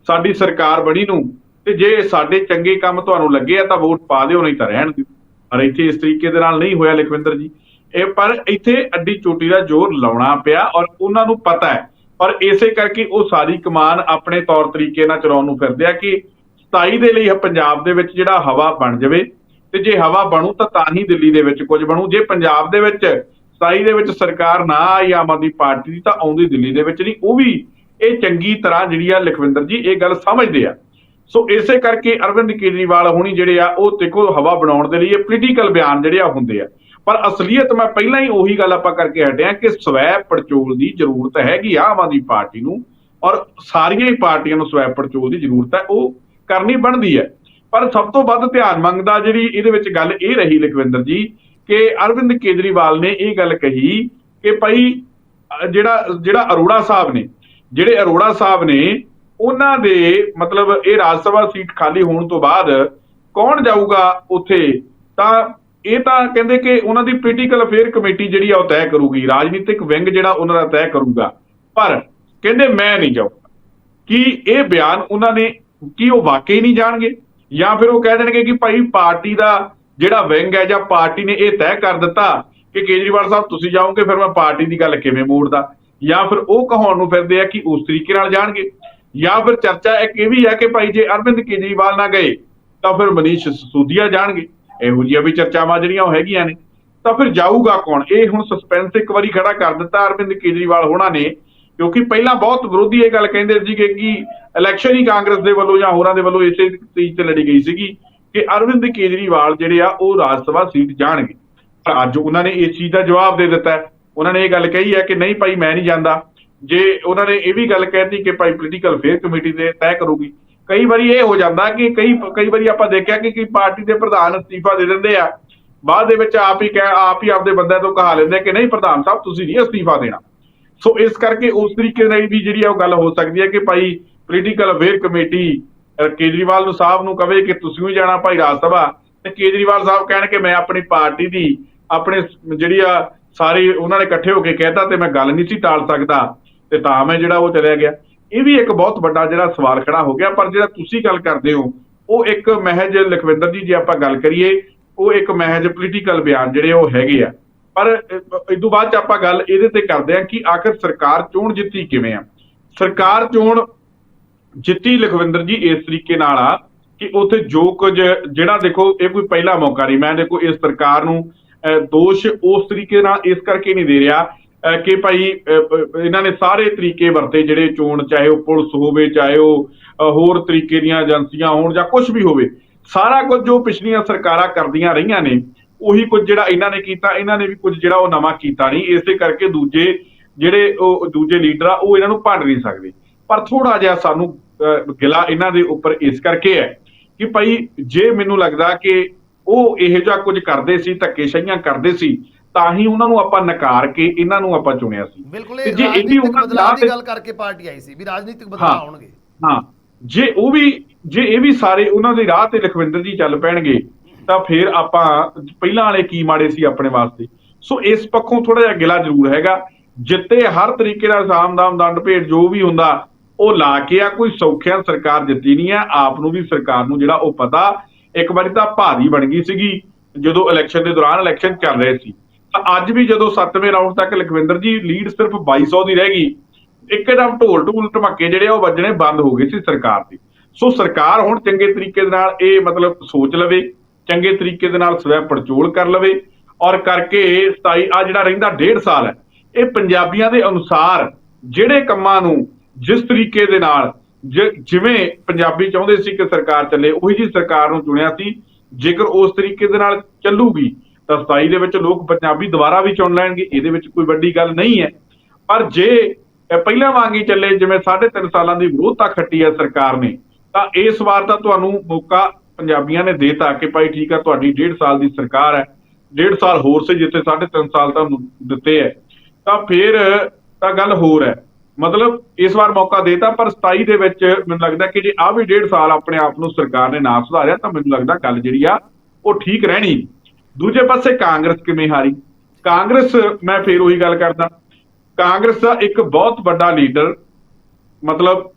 ਸਾਡੀ ਸਰਕਾਰ ਬਣੀ ਨੂੰ, ਤੇ ਜੇ ਸਾਡੇ ਚੰਗੇ ਕੰਮ ਤੁਹਾਨੂੰ ਲੱਗੇ ਆ ਤਾਂ ਵੋਟ ਪਾ ਦਿਓ, ਨਹੀਂ ਤਾਂ ਰਹਿਣ ਦਿਓ। ਪਰ ਇੱਥੇ ਇਸ ਤਰੀਕੇ ਦੇ ਨਾਲ ਨਹੀਂ ਹੋਇਆ ਲਖਵਿੰਦਰ ਜੀ। ਇਹ ਪਰ ਇੱਥੇ ਅੱਡੀ ਚੋਟੀ ਦਾ ਜ਼ੋਰ ਲਾਉਣਾ ਪਿਆ ਔਰ ਉਹਨਾਂ ਨੂੰ ਪਤਾ ਹੈ। ਔਰ ਇਸੇ ਕਰਕੇ ਉਹ ਸਾਰੀ ਕਮਾਨ ਆਪਣੇ ਤੌਰ ਤਰੀਕੇ ਨਾਲ ਚਲਾਉਣ ਨੂੰ ਫਿਰਦੇ ਆ ਕਿ 27 ਦੇ ਲਈ ਪੰਜਾਬ ਦੇ ਵਿੱਚ ਜਿਹੜਾ ਹਵਾ ਬਣ ਜਾਵੇ ਤੇ ਜੇ ਹਵਾ ਬਣੂ ਤਾਂ ਤਾਂ ਹੀ ਦਿੱਲੀ ਦੇ ਵਿੱਚ ਕੁਝ ਬਣੂ। ਜੇ ਪੰਜਾਬ ਦੇ ਵਿੱਚ 27 ਦੇ ਵਿੱਚ ਸਰਕਾਰ ਨਾ ਆਈ, ਆਮ ਆਦਮੀ ਪਾਰਟੀ ਦੀ ਤਾਂ ਆਉਂਦੀ ਦਿੱਲੀ ਦੇ ਵਿੱਚ ਨਹੀਂ। ਉਹ ਵੀ ਇਹ ਚੰਗੀ ਤਰ੍ਹਾਂ ਜਿਹੜੀ ਆ ਲਖਵਿੰਦਰ ਜੀ ਇਹ ਗੱਲ ਸਮਝਦੇ ਆ। ਸੋ ਇਸੇ ਕਰਕੇ ਅਰਵਿੰਦ ਕੇਜਰੀਵਾਲ ਹੋਣੀ ਜਿਹੜੇ ਆ, ਉਹ ਦੇਖੋ ਹਵਾ ਬਣਾਉਣ ਦੇ ਲਈ ਇਹ ਪੋਲੀਟੀਕਲ ਬਿਆਨ ਜਿਹੜੇ ਆ ਹੁੰਦੇ ਆ। ਪਰ ਅਸਲੀਅਤ ਮੈਂ ਪਹਿਲਾਂ ਹੀ ਉਹੀ ਗੱਲ ਆਪਾਂ ਕਰਕੇ ਹਟਿਆ ਕਿ ਸਵੈ ਪੜਚੋਲ ਦੀ ਜ਼ਰੂਰਤ ਹੈਗੀ ਆ ਆਮ ਆਦਮੀ ਪਾਰਟੀ ਨੂੰ, ਔਰ ਸਾਰੀਆਂ ਹੀ ਪਾਰਟੀਆਂ ਨੂੰ ਸਵੈ ਪੜਚੋਲ ਦੀ ਜ਼ਰੂਰਤ ਹੈ, ਉਹ ਕਰਨੀ ਬਣਦੀ ਹੈ। ਪਰ ਸਭ ਤੋਂ ਵੱਧ ਧਿਆਨ ਮੰਗਦਾ ਜਿਹੜੀ ਇਹਦੇ ਵਿੱਚ ਗੱਲ ਇਹ ਰਹੀ ਲਖਵਿੰਦਰ ਜੀ ਕਿ ਅਰਵਿੰਦ ਕੇਜਰੀਵਾਲ ਨੇ ਇਹ ਗੱਲ ਕਹੀ ਕਿ ਭਾਈ ਜਿਹੜਾ ਜਿਹੜਾ ਅਰੋੜਾ ਸਾਹਿਬ ਨੇ, ਜਿਹੜੇ ਅਰੋੜਾ ਸਾਹਿਬ ਨੇ ਉਹਨਾਂ ਦੇ ਮਤਲਬ ਇਹ ਰਾਜ ਸਭਾ ਸੀਟ ਖਾਲੀ ਹੋਣ ਤੋਂ ਬਾਅਦ ਕੌਣ ਜਾਊਗਾ ਉੱਥੇ? ਤਾਂ ਇਹ ਤਾਂ ਕਹਿੰਦੇ ਕਿ ਉਹਨਾਂ ਦੀ ਪੋਲੀਟੀਕਲ ਅਫੇਅਰ ਕਮੇਟੀ ਜਿਹੜੀ ਆ ਉਹ ਤੈਅ ਕਰੂਗੀ, ਰਾਜਨੀਤਿਕ ਵਿੰਗ ਜਿਹੜਾ ਉਹਨਾਂ ਦਾ ਤੈਅ ਕਰੂਗਾ। ਪਰ ਕਹਿੰਦੇ ਮੈਂ ਨਹੀਂ ਜਾਊਂਗਾ। ਕਿ ਇਹ ਬਿਆਨ ਉਹਨਾਂ ਨੇ, ਕੀ ਉਹ ਵਾਕਈ ਨਹੀਂ ਜਾਣਗੇ? ਜਾਂ ਫਿਰ ਉਹ ਕਹਿ ਦੇਣਗੇ ਕਿ ਭਾਈ ਪਾਰਟੀ ਦਾ ਜਿਹੜਾ ਵਿੰਗ ਹੈ ਜਾਂ ਪਾਰਟੀ ਨੇ ਇਹ ਤੈਅ ਕਰ ਦਿੱਤਾ ਕਿ ਕੇਜਰੀਵਾਲ ਸਾਹਿਬ ਤੁਸੀਂ ਜਾਓਗੇ, ਫਿਰ ਮੈਂ ਪਾਰਟੀ ਦੀ ਗੱਲ ਕਿਵੇਂ ਮੋੜਦਾ? ਜਾਂ ਫਿਰ ਉਹ ਕਹਾਉਣ ਨੂੰ ਫਿਰਦੇ ਆ ਕਿ ਉਸ ਤਰੀਕੇ ਨਾਲ ਜਾਣਗੇ। ਜਾਂ ਫਿਰ ਚਰਚਾ ਇੱਕ ਇਹ ਵੀ ਹੈ ਕਿ ਭਾਈ ਜੇ ਅਰਵਿੰਦ ਕੇਜਰੀਵਾਲ ਨਾ ਗਏ, ਤਾਂ ਫਿਰ ਮਨੀਸ਼ ਸਿਸੋਦੀਆ ਜਾਣਗੇ। ਇਹੋ ਜਿਹੀਆਂ ਵੀ ਚਰਚਾਵਾਂ ਜਿਹੜੀਆਂ ਉਹ ਹੈਗੀਆਂ ਨੇ। ਤਾਂ ਫਿਰ ਜਾਊਗਾ ਕੌਣ? ਇਹ ਹੁਣ ਸਸਪੈਂਸ ਇੱਕ ਵਾਰੀ ਖੜਾ ਕਰ ਦਿੱਤਾ ਅਰਵਿੰਦ ਕੇਜਰੀਵਾਲ ਹੋਣਾ ਨੇ, ਕਿਉਂਕਿ ਪਹਿਲਾਂ ਬਹੁਤ ਵਿਰੋਧੀ ਇਹ ਗੱਲ ਕਹਿੰਦੇ ਸੀਗੇ ਕਿ ਇਲੈਕਸ਼ਨ ਹੀ ਕਾਂਗਰਸ ਦੇ ਵੱਲੋਂ ਜਾਂ ਹੋਰਾਂ ਦੇ ਵੱਲੋਂ ਇਸੇ ਚੀਜ਼ ਤੇ ਲੜੀ ਗਈ ਸੀਗੀ ਕਿ ਅਰਵਿੰਦ ਕੇਜਰੀਵਾਲ ਜਿਹੜੇ ਆ ਉਹ ਰਾਜ ਸਭਾ ਸੀਟ ਜਾਣਗੇ। ਪਰ ਅੱਜ ਉਹਨਾਂ ਨੇ ਇਸ ਚੀਜ਼ ਦਾ ਜਵਾਬ ਦੇ ਦਿੱਤਾ। ਉਹਨਾਂ ਨੇ ਇਹ ਗੱਲ ਕਹੀ ਹੈ ਕਿ ਨਹੀਂ ਭਾਈ, ਮੈਂ ਨਹੀਂ ਜਾਂਦਾ। ਜੇ ਉਹਨਾਂ ਨੇ ਇਹ ਵੀ ਗੱਲ ਕਹਿਤੀ ਕਿ ਭਾਈ ਪੋਲੀਟੀਕਲ ਫੇਅਰ ਕਮੇਟੀ ਦੇ ਤੈਅ ਕਰੂਗੀ, ਕਈ ਵਾਰੀ ਇਹ ਹੋ ਜਾਂਦਾ ਕਿ ਕਈ ਕਈ ਵਾਰੀ ਆਪਾਂ ਦੇਖਿਆ ਕਿ ਕਿ ਪਾਰਟੀ ਦੇ ਪ੍ਰਧਾਨ ਅਸਤੀਫਾ ਦੇ ਦਿੰਦੇ ਆ, ਬਾਅਦ ਦੇ ਵਿੱਚ ਆਪ ਹੀ ਕਹਿ, ਆਪ ਹੀ ਆਪਦੇ ਬੰਦਿਆਂ ਤੋਂ ਕਹਾ ਲੈਂਦੇ ਕਿ ਨਹੀਂ ਪ੍ਰਧਾਨ ਸਾਹਿਬ, ਤੁਸੀਂ ਨਹੀਂ ਅਸਤੀਫਾ ਦੇਣਾ। ਸੋ ਇਸ ਕਰਕੇ ਉਸ ਤਰੀਕੇ ਨਾਲ ਵੀ ਜਿਹੜੀ ਆ ਉਹ ਗੱਲ ਹੋ ਸਕਦੀ ਹੈ ਕਿ ਭਾਈ ਪੋਲੀਟੀਕਲ ਅਫੇਅਰ ਕਮੇਟੀ ਕੇਜਰੀਵਾਲ ਨੂੰ ਸਾਹਿਬ ਨੂੰ ਕਵੇ ਕਿ ਤੁਸੀਂ ਵੀ ਜਾਣਾ ਭਾਈ ਰਾਜ ਸਭਾ, ਤੇ ਕੇਜਰੀਵਾਲ ਸਾਹਿਬ ਕਹਿਣ ਕਿ ਮੈਂ ਆਪਣੀ ਪਾਰਟੀ ਦੀ, ਆਪਣੇ ਜਿਹੜੀ ਆ ਸਾਰੇ ਉਹਨਾਂ ਨੇ ਇਕੱਠੇ ਹੋ ਕੇ ਕਹਿਤਾ ਤੇ ਮੈਂ ਗੱਲ ਨਹੀਂ ਸੀ ਟਾਲ ਸਕਦਾ। ਤੇ ਤਾਂ ਮੈਂ ਜਿਹੜਾ ਉਹ ਚਲਿਆ ਗਿਆ। ਇਹ ਵੀ ਇੱਕ ਬਹੁਤ ਵੱਡਾ ਜਿਹੜਾ ਸਵਾਲ ਖੜਾ ਹੋ ਗਿਆ ਪਰ ਜਿਹੜਾ ਤੁਸੀਂ ਗੱਲ ਕਰਦੇ ਹੋ ਉਹ ਇੱਕ ਮਹਿਜ ਲਖਵਿੰਦਰ ਜੀ ਜੇ ਆਪਾਂ ਗੱਲ ਕਰੀਏ ਉਹ ਇੱਕ ਮਹਿਜ ਪੋਲੀਟੀਕਲ ਬਿਆਨ ਜਿਹੜੇ ਉਹ ਹੈਗੇ ਆ। ਪਰ ਇਸ ਤੋਂ ਬਾਅਦ ਆਪਾਂ ਗੱਲ ਇਹਦੇ ਤੇ ਕਰਦੇ ਹਾਂ ਕਿ ਆਖਰ ਸਰਕਾਰ ਚੋਣ ਜਿੱਤੀ ਕਿਵੇਂ ਆ। ਸਰਕਾਰ ਚੋਣ ਜਿੱਤੀ ਲਖਵਿੰਦਰ ਜੀ ਇਸ ਤਰੀਕੇ ਨਾਲ ਆ ਕਿ ਉੱਥੇ ਜੋ ਕੁਝ ਜਿਹੜਾ ਦੇਖੋ ਇਹ ਕੋਈ ਪਹਿਲਾ ਮੌਕਾ ਨਹੀਂ। ਮੈਂ ਦੇਖੋ ਇਸ ਸਰਕਾਰ ਨੂੰ ਅਹ, ਦੋਸ਼ ਉਸ ਤਰੀਕੇ ਨਾਲ ਇਸ ਕਰਕੇ ਨਹੀਂ ਦੇ ਰਿਹਾ ਕਿ ਭਾਈ ਇਹਨਾਂ ਨੇ ਸਾਰੇ ਤਰੀਕੇ ਵਰਤੇ ਜਿਹੜੇ ਚੋਣ ਚਾਹੇ ਉਹ ਪੁਲਿਸ ਹੋਵੇ ਚਾਹੇ ਉਹ ਹੋਰ ਤਰੀਕੇ ਦੀਆਂ ਏਜੰਸੀਆਂ ਹੋਣ ਜਾਂ ਕੁਝ ਵੀ ਹੋਵੇ ਸਾਰਾ ਕੁਝ ਜੋ ਪਿਛਲੀਆਂ ਸਰਕਾਰਾਂ ਕਰਦੀਆਂ ਰਹੀਆਂ ਨੇ ਉਹੀ ਕੁਝ ਜਿਹੜਾ ਇਹਨਾਂ ਨੇ ਕੀਤਾ ਇਹਨਾਂ ਨੇ ਵੀ ਕੁਝ ਜਿਹੜਾ ਉਹ ਨਵਾਂ ਕੀਤਾ ਨਹੀਂ ਇਸੇ ਕਰਕੇ ਦੂਜੇ ਜਿਹੜੇ ਉਹ ਦੂਜੇ ਲੀਡਰ ਆ ਉਹ ਇਹਨਾਂ ਨੂੰ ਭੰਡ ਨਹੀਂ ਸਕਦੇ। ਪਰ ਥੋੜਾ ਜਿਹਾ ਸਾਨੂੰ ਅਹ, ਗਿਲਾ ਇਹਨਾਂ ਦੇ ਉੱਪਰ ਇਸ ਕਰਕੇ ਹੈ ਕਿ ਭਾਈ ਜੇ ਮੈਨੂੰ ਲੱਗਦਾ ਕਿ ਉਹ ਇਹੋ ਜਿਹਾ ਕੁਝ ਕਰਦੇ ਸੀ ਧੱਕੇਸ਼ਾਹੀਆਂ ਕਰਦੇ ਸੀ ਤਾਂ ਹੀ ਉਹਨਾਂ ਨੂੰ ਆਪਾਂ ਨਕਾਰ ਕੇ ਇਹਨਾਂ ਨੂੰ ਆਪਾਂ ਚੁਣਿਆ ਸੀ। ਬਿਲਕੁਲ ਇਹ ਰਾਜਨੀਤਿਕ ਉਹਨਾਂ ਦੀ ਬਦਲਾਅ ਦੀ ਗੱਲ ਕਰਕੇ ਪਾਰਟੀ ਆਈ ਸੀ ਵੀ ਰਾਜਨੀਤਿਕ ਬਦਲਾਅ। ਆਉਣਗੇ। ਹਾਂ ਜੇ ਉਹ ਵੀ ਜੇ ਇਹ ਵੀ ਸਾਰੇ ਉਹਨਾਂ ਦੀ ਰਾਹ ਤੇ ਲਖਵਿੰਦਰ ਜੀ ਚੱਲ ਪੈਣਗੇ ਤਾਂ ਫਿਰ ਆਪਾਂ ਪਹਿਲਾਂ ਵਾਲੇ ਕੀ ਮਾੜੇ ਸੀ ਆਪਣੇ ਵਾਸਤੇ। ਸੋ ਇਸ ਪੱਖੋਂ ਥੋੜਾ ਜਿਹਾ ਗਿਲਾ ਜ਼ਰੂਰ ਹੈਗਾ। ਜਿੱਤੇ ਹਰ ਤਰੀਕੇ ਦਾ ਸਾਮਦਾਮ ਦੰਡ ਭੇਡ ਜੋ ਵੀ ਹੁੰਦਾ ਉਹ ਲਾ ਕੇ ਆ ਕੋਈ ਸੌਖਿਆ ਸਰਕਾਰ ਜਿੱਤੀ ਨਹੀਂ ਆ। ਆਪ ਨੂੰ ਵੀ ਸਰਕਾਰ ਨੂੰ ਜਿਹੜਾ ਉਹ ਪਤਾ ਇੱਕ ਵਾਰੀ ਤਾਂ ਭਾਰੀ ਬਣ ਗਈ ਸੀਗੀ ਜਦੋਂ ਇਲੈਕਸ਼ਨ ਦੇ ਦੌਰਾਨ ਇਲੈਕਸ਼ਨ ਚੱਲ ਰਹੇ ਸੀ। ਅੱਜ ਵੀ ਜਦੋਂ 7ਵੇਂ ਰਾਊਂਡ ਤੱਕ ਲਖਵਿੰਦਰ ਜੀ ਲੀਡ ਸਿਰਫ 2200 ਦੀ ਰਹਿ ਗਈ, ਇੱਕਦਮ ਢੋਲ ਢੂਲ ਧਮਾਕੇ ਜਿਹੜੇ ਉਹ ਵੱਜਣੇ ਬੰਦ ਹੋ ਗਏ ਸੀ ਸਰਕਾਰ ਦੇ। ਸੋ ਸਰਕਾਰ ਹੁਣ ਚੰਗੇ ਤਰੀਕੇ ਦੇ ਨਾਲ ਇਹ ਮਤਲਬ ਸੋਚ ਲਵੇ, ਚੰਗੇ ਤਰੀਕੇ ਦੇ ਨਾਲ ਸਵੈ ਪੜਚੋਲ ਕਰ ਲਵੇ ਔਰ ਕਰਕੇ 27 ਆ ਜਿਹੜਾ ਰਹਿੰਦਾ ਡੇਢ ਸਾਲ ਹੈ, ਇਹ ਪੰਜਾਬੀਆਂ ਦੇ ਅਨੁਸਾਰ ਜਿਹੜੇ ਕੰਮਾਂ ਨੂੰ ਜਿਸ ਤਰੀਕੇ ਦੇ ਨਾਲ ਜਿਵੇਂ ਪੰਜਾਬੀ ਚਾਹੁੰਦੇ ਸੀ ਕਿ ਸਰਕਾਰ ਚੱਲੇ, ਉਹੀ ਜੀ ਸਰਕਾਰ ਨੂੰ ਚੁਣਿਆ ਸੀ। ਜੇਕਰ ਉਸ ਤਰੀਕੇ ਦੇ ਨਾਲ ਚੱਲੂਗੀ ਤਾਂ 27 ਦੇ ਵਿੱਚ ਲੋਕ ਪੰਜਾਬੀ ਦੁਬਾਰਾ ਵੀ ਚੁਣ ਲੈਣਗੇ, ਇਹਦੇ ਵਿੱਚ ਕੋਈ ਵੱਡੀ ਗੱਲ ਨਹੀਂ ਹੈ। ਪਰ ਜੇ ਪਹਿਲਾਂ ਵਾਂਗ ਹੀ ਚੱਲੇ, ਜਿਵੇਂ 3.5 ਸਾਲਾਂ ਦੀ ਵਿਰੋਧਤਾ ਖੱਟੀ ਹੈ ਸਰਕਾਰ ਨੇ, ਤਾਂ ਇਸ ਵਾਰ ਤਾਂ ਤੁਹਾਨੂੰ ਮੌਕਾ ਪੰਜਾਬੀਆਂ ਨੇ ਦੇਤਾ ਕਿ ਭਾਈ ਠੀਕ ਆ, ਤੁਹਾਡੀ 1.5 ਸਾਲ ਦੀ ਸਰਕਾਰ ਹੈ 1.5 ਸਾਲ ਹੋਰ ਸੇ ਜਿੱਥੇ 3.5 ਸਾਲ ਤੁਹਾਨੂੰ ਦਿੱਤੇ ਹੈ। ਤਾਂ ਫਿਰ ਤਾਂ ਗੱਲ ਹੋਰ ਹੈ। ਮਤਲਬ ਇਸ ਵਾਰ ਮੌਕਾ ਦੇਤਾ, ਪਰ 27 ਦੇ ਵਿੱਚ ਮੈਨੂੰ ਲੱਗਦਾ ਕਿ ਜੇ ਆ ਵੀ 1.5 ਸਾਲ ਆਪਣੇ ਆਪ ਨੂੰ ਸਰਕਾਰ ਨੇ ਨਾ ਸੁਧਾਰਿਆ, ਤਾਂ ਮੈਨੂੰ ਲੱਗਦਾ ਗੱਲ ਜਿਹੜੀ ਆ, ਉਹ ਠੀਕ ਰਹਿਣੀ। ਦੂਜੇ ਪਾਸੇ ਕਾਂਗਰਸ ਕਿਵੇਂ ਹਾਰੀ? ਕਾਂਗਰਸ, ਮੈਂ ਫੇਰ ਉਹੀ ਗੱਲ ਕਰਦਾ। ਕਾਂਗਰਸ ਦਾ ਇੱਕ ਬਹੁਤ ਵੱਡਾ ਲੀਡਰ, ਮਤਲਬ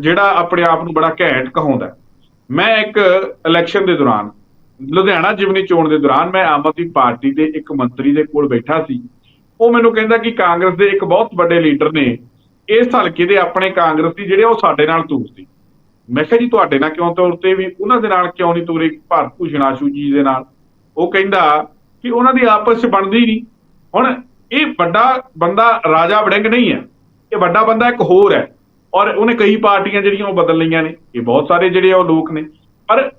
ਜਿਹੜਾ ਆਪਣੇ ਆਪ ਨੂੰ ਬੜਾ ਘੈਂਟ ਕਹਾਉਂਦਾ ਮੈਂ ਇੱਕ ਇਲੈਕਸ਼ਨ ਦੇ ਦੌਰਾਨ, ਲੁਧਿਆਣਾ ਜਿਮਨੀ ਚੋਣ ਦੇ ਦੌਰਾਨ ਮੈਂ ਆਮ ਆਦਮੀ ਪਾਰਟੀ ਦੇ ਇੱਕ ਮੰਤਰੀ ਦੇ ਕੋਲ ਬੈਠਾ ਸੀ। ਉਹ ਮੈਨੂੰ ਕਹਿੰਦਾ ਕਿ ਕਾਂਗਰਸ ਦੇ ਇੱਕ ਬਹੁਤ ਵੱਡੇ ਲੀਡਰ ਨੇ, ਇਸ ਹਲਕੇ ਦੇ ਆਪਣੇ ਕਾਂਗਰਸ ਦੀ ਜਿਹੜੇ ਉਹ ਸਾਡੇ ਨਾਲ ਤੂਰ ਸੀ। ਮੈਂ ਕਿਹਾ ਜੀ, ਤੁਹਾਡੇ ਨਾਲ ਕਿਉਂ ਤੌਰ ਤੇ ਵੀ? ਉਹਨਾਂ ਦੇ ਨਾਲ ਕਿਉਂ ਨਹੀਂ ਤੁਰੇ? ਭਾਰਤ ਭੂਸ਼ਣ ਆਸ਼ੂ ਜੀ ਦੇ ਨਾਲ। ਉਹ ਕਹਿੰਦਾ ਕਿ ਉਹਨਾਂ ਦੀ ਆਪਸ ਚ ਬਣਦੀ ਨਹੀਂ। ਹੁਣ ਇਹ ਵੱਡਾ ਬੰਦਾ ਰਾਜਾ ਵੜਿੰਗ ਨਹੀਂ ਹੈ। ਇਹ ਵੱਡਾ ਬੰਦਾ ਇੱਕ ਹੋਰ ਹੈ। ਔਰ ਉਹਨੇ ਕਈ ਪਾਰਟੀਆਂ ਜਿਹੜੀਆਂ ਉਹ ਬਦਲ ਲਈਆਂ ਨੇ। ਇਹ ਬਹੁਤ ਸਾਰੇ ਜਿਹੜੇ ਆ ਉਹ ਲੋਕ ਨੇ। ਪਰ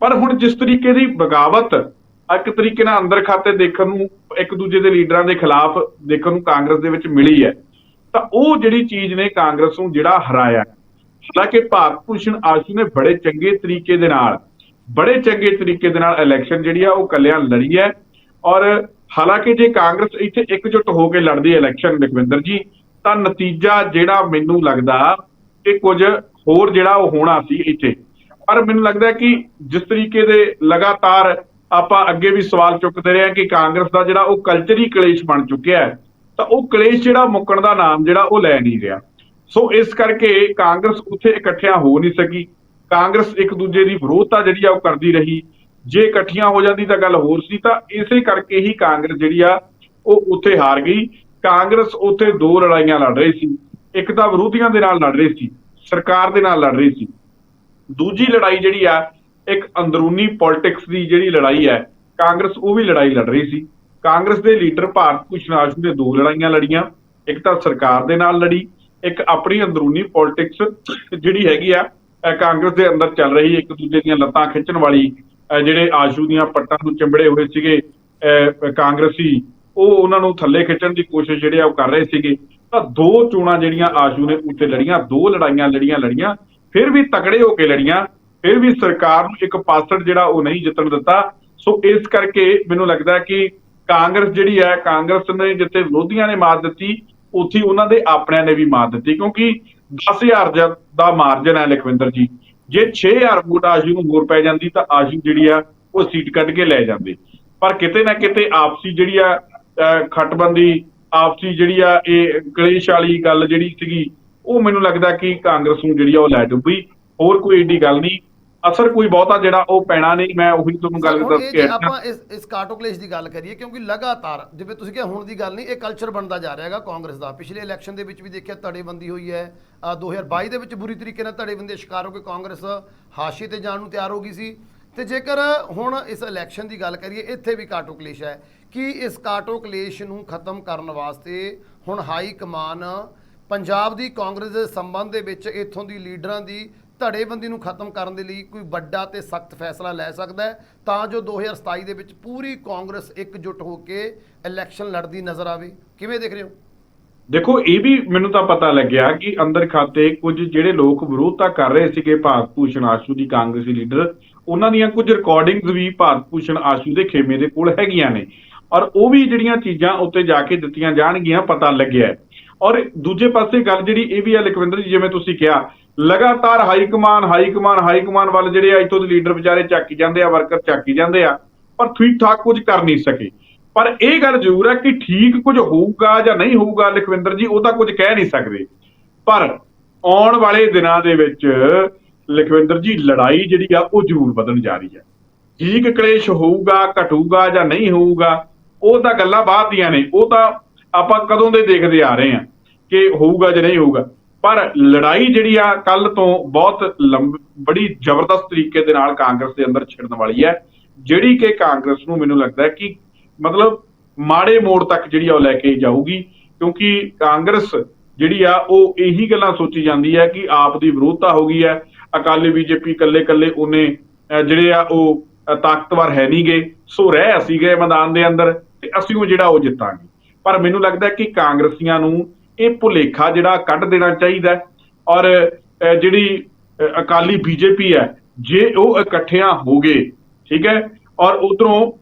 ਪਰ ਹੁਣ ਜਿਸ ਤਰੀਕੇ ਦੀ ਬਗਾਵਤ ਇੱਕ ਤਰੀਕੇ ਨਾਲ ਅੰਦਰ ਖਾਤੇ ਦੇਖਣ ਨੂੰ, ਇੱਕ ਦੂਜੇ ਦੇ ਲੀਡਰਾਂ ਦੇ ਖਿਲਾਫ ਦੇਖਣ ਨੂੰ ਕਾਂਗਰਸ ਦੇ ਵਿੱਚ ਮਿਲੀ ਹੈ, ਤਾਂ ਉਹ ਜਿਹੜੀ ਚੀਜ਼ ਨੇ ਕਾਂਗਰਸ ਨੂੰ ਜਿਹੜਾ ਹਰਾਇਆ। ਹਾਲਾਂਕਿ ਭਾਰਤ ਭੂਸ਼ਣ ਆਸ਼ੂ ਨੇ ਬੜੇ ਚੰਗੇ ਤਰੀਕੇ ਦੇ ਨਾਲ ਬੜੇ ਚੰਗੇ ਤਰੀਕੇ ਦੇ ਨਾਲ ਇਲੈਕਸ਼ਨ ਜਿਹੜੀ ਆ ਉਹ ਕੱਲਿਆਂ ਲੜੀ ਹੈ। ਔਰ ਹਾਲਾਂਕਿ ਜੇ ਕਾਂਗਰਸ ਇੱਥੇ ਇਕਜੁੱਟ ਹੋ ਕੇ ਲੜਦੀ ਇਲੈਕਸ਼ਨ ਲਖਵਿੰਦਰ ਜੀ, ਤਾਂ ਨਤੀਜਾ ਜਿਹੜਾ ਮੈਨੂੰ ਲੱਗਦਾ ਕਿ ਕੁਝ ਹੋਰ ਜਿਹੜਾ ਉਹ ਹੋਣਾ ਸੀ ਇੱਥੇ। ਪਰ ਮੈਨੂੰ ਲੱਗਦਾ ਕਿ ਜਿਸ ਤਰੀਕੇ ਦੇ ਲਗਾਤਾਰ ਆਪਾਂ ਅੱਗੇ ਵੀ ਸਵਾਲ ਚੁੱਕਦੇ ਰਹੇ ਹਾਂ ਕਿ ਕਾਂਗਰਸ ਦਾ ਜਿਹੜਾ ਉਹ ਕਲਚਰੀ ਕਲੇਸ਼ ਬਣ ਚੁੱਕਿਆ ਹੈ, ਤਾਂ ਉਹ ਕਲੇਸ਼ ਜਿਹੜਾ ਮੁੱਕਣ ਦਾ ਨਾਮ ਜਿਹੜਾ ਉਹ ਲੈ ਨਹੀਂ ਰਿਹਾ। ਸੋ ਇਸ ਕਰਕੇ ਕਾਂਗਰਸ ਉੱਥੇ ਇਕੱਠਿਆਂ ਹੋ ਨਹੀਂ ਸਕੀ। ਕਾਂਗਰਸ ਇੱਕ ਦੂਜੇ ਦੀ ਵਿਰੋਧਤਾ ਜਿਹੜੀ ਆ ਉਹ ਕਰਦੀ ਰਹੀ। ਜੇ ਇਕੱਠੀਆਂ ਹੋ ਜਾਂਦੀ ਤਾਂ ਗੱਲ ਹੋਰ ਸੀ, ਤਾਂ ਇਸੇ ਕਰਕੇ ਹੀ ਕਾਂਗਰਸ ਜਿਹੜੀ ਆ, ਉਹ ਉੱਥੇ ਹਾਰ ਗਈ। ਕਾਂਗਰਸ ਉੱਥੇ ਦੋ ਲੜਾਈਆਂ ਲੜ ਰਹੀ ਸੀ। ਇੱਕ ਤਾਂ ਵਿਰੋਧੀਆਂ ਦੇ ਨਾਲ ਲੜ ਰਹੀ ਸੀ, ਸਰਕਾਰ ਦੇ ਨਾਲ ਲੜ ਰਹੀ ਸੀ। ਦੂਜੀ ਲੜਾਈ ਜਿਹੜੀ ਆ, ਇੱਕ ਅੰਦਰੂਨੀ ਪੋਲਿਟਿਕਸ ਦੀ ਜਿਹੜੀ ਲੜਾਈ ਹੈ ਕਾਂਗਰਸ ਉਹ ਵੀ ਲੜਾਈ ਲੜ ਰਹੀ ਸੀ। ਕਾਂਗਰਸ ਦੇ ਲੀਡਰ ਭਾਰਤ ਭੂਸ਼ਣ ਆਸ਼ੂ ਨੇ ਦੋ ਲੜਾਈਆਂ ਲੜੀਆਂ, ਇੱਕ ਤਾਂ ਸਰਕਾਰ ਦੇ ਨਾਲ ਲੜੀ, ਇੱਕ ਆਪਣੀ ਅੰਦਰੂਨੀ ਪੋਲਿਟਿਕਸ ਜਿਹੜੀ ਹੈਗੀ ਆ ਕਾਂਗਰਸ ਦੇ ਅੰਦਰ ਚੱਲ ਰਹੀ ਇੱਕ ਦੂਜੇ ਦੀਆਂ ਲੱਤਾਂ ਖਿੱਚਣ ਵਾਲੀ ਜਿਹੜੇ ਆਸ਼ੂ ਦੀਆਂ ਪੱਟਾਂ ਨੂੰ ਚਿੰਬੜੇ ਹੋਏ ਸੀਗੇ, ਅਹ ਕਾਂਗਰਸੀ, ਉਹ ਉਹਨਾਂ ਨੂੰ ਥੱਲੇ ਖਿੱਚਣ ਦੀ ਕੋਸ਼ਿਸ਼ ਜਿਹੜੇ ਆ ਉਹ ਕਰ ਰਹੇ ਸੀਗੇ। ਤਾਂ ਦੋ ਚੋਣਾਂ ਜਿਹੜੀਆਂ ਆਸ਼ੂ ਨੇ ਉੱਤੇ ਲੜੀਆਂ, ਦੋ ਲੜਾਈਆਂ ਲੜੀਆਂ ਲੜੀਆਂ, ਫਿਰ ਵੀ ਤਕੜੇ ਹੋ ਕੇ ਲੜੀਆਂ, ਫਿਰ ਵੀ ਸਰਕਾਰ ਨੂੰ ਇੱਕ ਪਾਸੜ ਜਿਹੜਾ ਉਹ ਨਹੀਂ ਜਿੱਤਣ ਦਿੱਤਾ। ਸੋ ਇਸ ਕਰਕੇ ਮੈਨੂੰ ਲੱਗਦਾ ਕਿ ਕਾਂਗਰਸ ਜਿਹੜੀ ਹੈ, ਕਾਂਗਰਸ ਨੇ ਜਿੱਥੇ ਵਿਰੋਧੀਆਂ ਨੇ ਮਾਰ ਦਿੱਤੀ, ਉੱਥੇ ਉਹਨਾਂ ਦੇ ਆਪਣਿਆਂ ਨੇ ਵੀ ਮਾਰ ਦਿੱਤੀ। ਕਿਉਂਕਿ 10000 ਜ- ਦਾ ਮਾਰਜਨ ਹੈ ਲਖਵਿੰਦਰ ਜੀ। ਜੇ 6000 ਵੋਟ ਆਸ਼ੂ ਨੂੰ ਹੋਰ ਪੈ ਜਾਂਦੀ ਤਾਂ ਆਸ਼ੂ ਜਿਹੜੀ ਆ, ਉਹ ਸੀਟ ਕੱਢ ਕੇ ਲੈ ਜਾਂਦੇ। ਪਰ ਕਿਤੇ ਨਾ ਕਿਤੇ ਆਪਸੀ ਜਿਹੜੀ ਆ ਅਹ ਖੱਟਬੰਦੀ, ਆਪਸੀ ਜਿਹੜੀ ਆ, ਇਹ ਕਲੇਸ਼ ਵਾਲੀ ਗੱਲ ਜਿਹੜੀ ਸੀਗੀ, ਉਹ ਮੈਨੂੰ ਲੱਗਦਾ ਕਿ ਕਾਂਗਰਸ ਨੂੰ ਜਿਹੜੀ ਆ ਉਹ ਲੈ ਡੁੱਬੀ। ਹੋਰ ਕੋਈ ਏਡੀ ਗੱਲ ਨਹੀਂ। ਅਸਰ ਕੋਈ ਬਹੁਤਾ ਜਿਹੜਾ ਉਹ ਪੈਣਾ ਨਹੀਂ ਮੈਂ ਉਹੀ ਤੁਹਾਨੂੰ ਗੱਲ ਦੱਸ ਕੇ ਹਟਿਆ। ਆਪਾਂ ਇਸ ਇਸ ਕਾਟੋ ਕਲੇਸ਼ ਦੀ ਗੱਲ ਕਰੀਏ ਕਿਉਂਕਿ ਲਗਾਤਾਰ ਜਿਵੇਂ ਤੁਸੀਂ ਕਿਹਾ ਹੁਣ ਦੀ ਗੱਲ ਨਹੀਂ ਇਹ ਕਲਚਰ ਬਣਦਾ ਜਾ ਰਿਹਾ ਹੈਗਾ ਕਾਂਗਰਸ ਦਾ। ਪਿਛਲੇ ਇਲੈਕਸ਼ਨ ਦੇ ਵਿੱਚ ਵੀ ਦੇਖਿਆ ਧੜੇਬੰਦੀ ਹੋਈ ਹੈ। ਅ, 2022 ਦੇ ਵਿੱਚ ਬੁਰੀ ਤਰੀਕੇ ਨਾਲ ਧੜੇਬੰਦੀ ਸ਼ਿਕਾਰ ਹੋ ਕੇ ਕਾਂਗਰਸ ਹਾਸ਼ੀ ਤੇ ਜਾਣ ਨੂੰ ਤਿਆਰ ਹੋ ਗਈ ਸੀ। ਤੇ ਜੇਕਰ ਹੁਣ ਇਸ ਇਲੈਕਸ਼ਨ ਦੀ ਗੱਲ ਕਰੀਏ ਇੱਥੇ ਵੀ ਕਾਟੋ ਕਲੇਸ਼ ਹੈ ਕਿ ਇਸ ਕਾਟੋ ਕਲੇਸ਼ ਨੂੰ ਖਤਮ ਕਰਨ ਵਾਸਤੇ ਹੁਣ ਹਾਈ ਕਮਾਨ ਪੰਜਾਬ ਦੀ ਕਾਂਗਰਸ ਦੇ ਸੰਬੰਧ ਦੇ ਵਿੱਚ ਇੱਥੋਂ ਦੀ ਲੀਡਰਾਂ ਦੀ ਧੜੇਬੰਦੀ ਨੂੰ ਖਤਮ ਕਰਨ ਦੇ ਲਈ ਕੋਈ ਵੱਡਾ ਤੇ ਸਖਤ ਫੈਸਲਾ ਲੈ ਸਕਦਾ ਹੈ, ਤਾਂ ਜੋ 2027 ਦੇ ਵਿੱਚ ਪੂਰੀ ਕਾਂਗਰਸ ਇਕਜੁੱਟ ਹੋ ਕੇ ਇਲੈਕਸ਼ਨ ਲੜਦੀ ਨਜ਼ਰ ਆਵੇ। ਕਿਵੇਂ ਦੇਖ ਰਹੇ ਹੋ? ਦੇਖੋ, ਇਹ ਵੀ ਮੈਨੂੰ ਤਾਂ ਪਤਾ ਲੱਗਿਆ ਕਿ ਅੰਦਰ ਖਾਤੇ ਕੁਝ ਜਿਹੜੇ ਲੋਕ ਵਿਰੋਧਤਾ ਕਰ ਰਹੇ ਸੀਗੇ ਭਾਰਤ ਭੂਸ਼ਣ ਆਸ਼ੂ ਦੀ ਕਾਂਗਰਸੀ ਲੀਡਰ, ਉਹਨਾਂ ਦੀਆਂ ਕੁਝ ਰਿਕਾਰਡਿੰਗਸ ਵੀ ਭਾਰਤ ਭੂਸ਼ਣ ਆਸ਼ੂ ਦੇ ਖੇਮੇ ਦੇ ਕੋਲ ਹੈਗੀਆਂ ਨੇ। ਔਰ ਉਹ ਵੀ ਜਿਹੜੀਆਂ ਚੀਜ਼ਾਂ ਉੱਤੇ ਜਾ ਕੇ ਦਿੱਤੀਆਂ ਜਾਣਗੀਆਂ, ਪਤਾ ਲੱਗਿਆ ਔਰ ਦੂਜੇ ਪਾਸੇ ਗੱਲ ਜਿਹੜੀ ਇਹ ਵੀ ਹੈ, ਲਖਵਿੰਦਰ ਜੀ, ਜਿਵੇਂ ਤੁਸੀਂ ਕਿਹਾ ਲਗਾਤਾਰ high command high command high command ਵੱਲ ਜਿਹੜੇ ਆ ਇੱਥੋਂ ਦੇ ਲੀਡਰ ਵਿਚਾਰੇ ਚੱਕੀ ਜਾਂਦੇ ਆ, ਵਰਕਰ ਚੱਕੀ ਜਾਂਦੇ ਆ, ਪਰ ਠੀਕ ਠਾਕ ਕੁਝ ਕਰ ਨਹੀਂ ਸਕੇ। ਪਰ ਇਹ ਗੱਲ ਜ਼ਰੂਰ ਹੈ ਕਿ ਠੀਕ ਕੁਝ ਹੋਊਗਾ ਜਾਂ ਨਹੀਂ ਹੋਊਗਾ, ਲਖਵਿੰਦਰ ਜੀ, ਉਹ ਤਾਂ ਕੁਝ ਕਹਿ ਨਹੀਂ ਸਕਦੇ। ਪਰ ਆਉਣ ਵਾਲੇ ਦਿਨਾਂ ਦੇ ਵਿੱਚ ਲਖਵਿੰਦਰ ਜੀ, ਲੜਾਈ ਜਿਹੜੀ ਆ, ਉਹ ਜ਼ਰੂਰ ਵਧਣ ਜਾ ਰਹੀ ਹੈ। ਠੀਕ ਕਲੇਸ਼ ਹੋਊਗਾ, ਘਟੂਗਾ ਜਾਂ ਨਹੀਂ ਹੋਊਗਾ, ਉਹ ਤਾਂ ਗੱਲਾਂ ਬਾਅਦ ਦੀਆਂ ਨੇ। ਉਹ ਤਾਂ ਆਪਾਂ ਕਦੋਂ ਦੇ ਦੇਖਦੇ ਆ ਰਹੇ ਹਾਂ ਕਿ ਹੋਊਗਾ ਜਾਂ ਨਹੀਂ ਹੋਊਗਾ। ਪਰ ਲੜਾਈ ਜਿਹੜੀ ਆ ਕੱਲ ਤੋਂ ਬਹੁਤ ਲੰਬ, ਬੜੀ ਜ਼ਬਰਦਸਤ ਤਰੀਕੇ ਦੇ ਨਾਲ ਕਾਂਗਰਸ ਦੇ ਅੰਦਰ ਛਿੜਨ ਵਾਲੀ ਹੈ। ਜਿਹੜੀ ਕਿ ਕਾਂਗਰਸ ਨੂੰ ਮੈਨੂੰ ਲੱਗਦਾ ਹੈ ਕਿ ਮਤਲਬ ਮਾੜੇ ਮੋੜ ਤੱਕ ਜਿਹੜੀ ਆ ਉਹ ਲੈ ਕੇ ਜਾਊਗੀ, ਕਿਉਂਕਿ ਕਾਂਗਰਸ ਜਿਹੜੀ ਆ ਉਹ ਇਹੀ ਗੱਲਾਂ ਸੋਚੀ ਜਾਂਦੀ ਹੈ ਕਿ ਆਪ ਦੀ ਵਿਰੋਧਤਾ ਹੋ ਗਈ ਹੈ। ਅਕਾਲੀ ਬੀਜੇਪੀ ਕੱਲੇ ਕੱਲੇ ਉਹਨੇ ਜਿਹੜੇ ਆ ਉਹ ਤਾਕਤਵਰ ਹੈ ਨਹੀਂਗੇ ਸੋ ਰਹਿ ਅਸੀਂ ਗਏ ਮੈਦਾਨ ਦੇ ਅੰਦਰ ਤੇ ਅਸੀਂ ਉਹ ਜਿਹੜਾ ਉਹ ਜਿੱਤਾਂਗੇ। ਪਰ ਮੈਨੂੰ ਲੱਗਦਾ ਕਿ ਕਾਂਗਰਸੀਆਂ ਨੂੰ ਇਹ ਭੁਲੇਖਾ ਜਿਹੜਾ ਕੱਢ ਦੇਣਾ ਚਾਹੀਦਾ ਔਰ, ਅਹ, ਜਿਹੜੀ, ਅਹ, ਅਕਾਲੀ ਬੀਜੇਪੀ ਹੈ, ਜੇ ਉਹ ਇਕੱਠਿਆਂ ਹੋ ਗਏ, ਠੀਕ ਹੈ, ਔਰ ਉਧਰੋਂ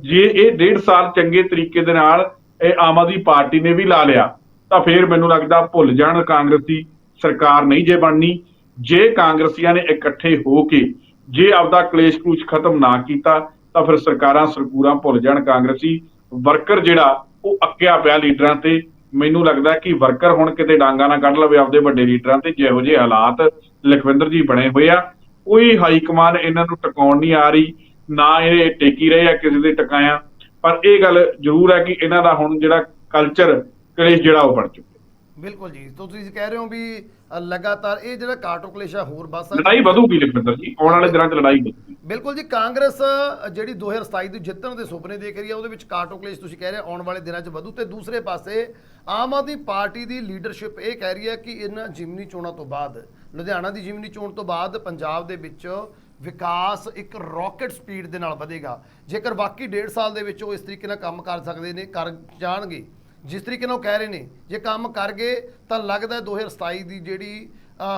ਜੇ ਇਹ ਡੇਢ ਸਾਲ ਚੰਗੇ ਤਰੀਕੇ ਦੇ ਨਾਲ ਇਹ ਆਮ ਆਦਮੀ ਪਾਰਟੀ ਨੇ ਵੀ ਲਾ ਲਿਆ, ਤਾਂ ਫਿਰ ਮੈਨੂੰ ਲੱਗਦਾ ਭੁੱਲ ਜਾਣ ਕਾਂਗਰਸੀ ਸਰਕਾਰ ਨਹੀਂ ਜੇ ਬਣਨੀ। ਜੇ ਕਾਂਗਰਸੀਆਂ ਨੇ ਇਕੱਠੇ ਹੋ ਕੇ ਜੇ ਆਪਦਾ ਕਲੇਸ਼ ਕਲੂਸ਼ ਖਤਮ ਨਾ ਕੀਤਾ, ਤਾਂ ਫਿਰ ਸਰਕਾਰਾਂ ਸਰਕੂਰਾਂ ਭੁੱਲ ਜਾਣ ਕਾਂਗਰਸੀ। ਵਰਕਰ ਜਿਹੜਾ, ਉਹ ਅੱਕਿਆ ਪਿਆ ਲੀਡਰਾਂ ਤੇ ਮੈਨੂੰ ਲੱਗਦਾ ਕਿ ਵਰਕਰ ਹੁਣ ਕਿਤੇ ਡਾਂਗਾ ਨਾ ਕੱਢ ਲਵੇ ਆਪਦੇ ਵੱਡੇ ਲੀਡਰਾਂ ਤੇ, ਜਿਹੋ ਜਿਹੇ ਹਾਲਾਤ ਲਖਵਿੰਦਰ ਜੀ ਬਣੇ ਹੋਏ ਆ। ਕੋਈ ਹਾਈ ਕਮਾਨ ਇਹਨਾਂ ਨੂੰ ਟਿਕਾਉਣ ਨਹੀਂ ਆ ਰਹੀ, ਨਾ ਇਹ ਟੇਕੀ ਰਹੇ ਆ, ਕਿਸੇ ਦੇ ਟਿਕਾਇਆ। ਪਰ ਇਹ ਗੱਲ ਜ਼ਰੂਰ ਹੈ ਕਿ ਇਹਨਾਂ ਦਾ ਹੁਣ ਜਿਹੜਾ ਕਲਚਰ ਕਲੇਸ਼ ਜਿਹੜਾ ਉਹ ਬਣ ਚੁੱਕਿਆ। ਬਿਲਕੁਲ ਜੀ। ਤਾਂ ਤੁਸੀਂ ਕਹਿ ਰਹੇ ਹੋ ਵੀ ਲਗਾਤਾਰ ਇਹ ਜਿਹੜਾ ਕਾਟੋ ਕਲੇਸ਼ ਆ ਹੋਰ ਸਕਦਾ ਲੜਾਈ ਵਧੂਗੀ ਲਖਵਿੰਦਰ ਜੀ। ਆਉਣ ਵਾਲੇ ਦਿਨਾਂ 'ਚ ਲੜਾਈ ਵਧੂਗੀ। ਬਿਲਕੁਲ ਜੀ ਕਾਂਗਰਸ ਜਿਹੜੀ 2027 ਦੀ ਜਿੱਤਣ ਦੇ ਸੁਪਨੇ ਦੇਖ ਰਹੀ ਹੈ ਉਹਦੇ ਵਿੱਚ ਕਾਟੋ ਕਲੇਸ਼ ਤੁਸੀਂ ਕਹਿ ਰਹੇ ਆਉਣ ਵਾਲੇ ਦਿਨਾਂ 'ਚ ਵਧੂ। ਤੇ ਦੂਸਰੇ ਪਾਸੇ ਆਮ ਆਦਮੀ ਪਾਰਟੀ ਦੀ ਲੀਡਰਸ਼ਿਪ ਇਹ ਕਹਿ ਰਹੀ ਹੈ ਕਿ ਇਹਨਾਂ ਜਿਮਨੀ ਚੋਣਾਂ ਤੋਂ ਬਾਅਦ ਲੁਧਿਆਣਾ ਦੀ ਜਿਮਨੀ ਚੋਣ ਤੋਂ ਬਾਅਦ ਪੰਜਾਬ ਦੇ ਵਿੱਚ ਵਿਕਾਸ ਇੱਕ ਰਾਕਟ ਸਪੀਡ ਦੇ ਨਾਲ ਵਧੇਗਾ। ਜੇਕਰ ਬਾਕੀ ਡੇਢ ਸਾਲ ਦੇ ਵਿੱਚ ਉਹ ਇਸ ਤਰੀਕੇ ਨਾਲ ਕੰਮ ਕਰ ਸਕਦੇ ਨੇ ਕਰ ਜਾਣਗੇ ਜਿਸ ਤਰੀਕੇ ਨਾਲ ਉਹ ਕਹਿ ਰਹੇ ਨੇ, ਜੇ ਕੰਮ ਕਰ ਗਏ, ਤਾਂ ਲੱਗਦਾ ਹੈ 2027 ਦੀ ਜਿਹੜੀ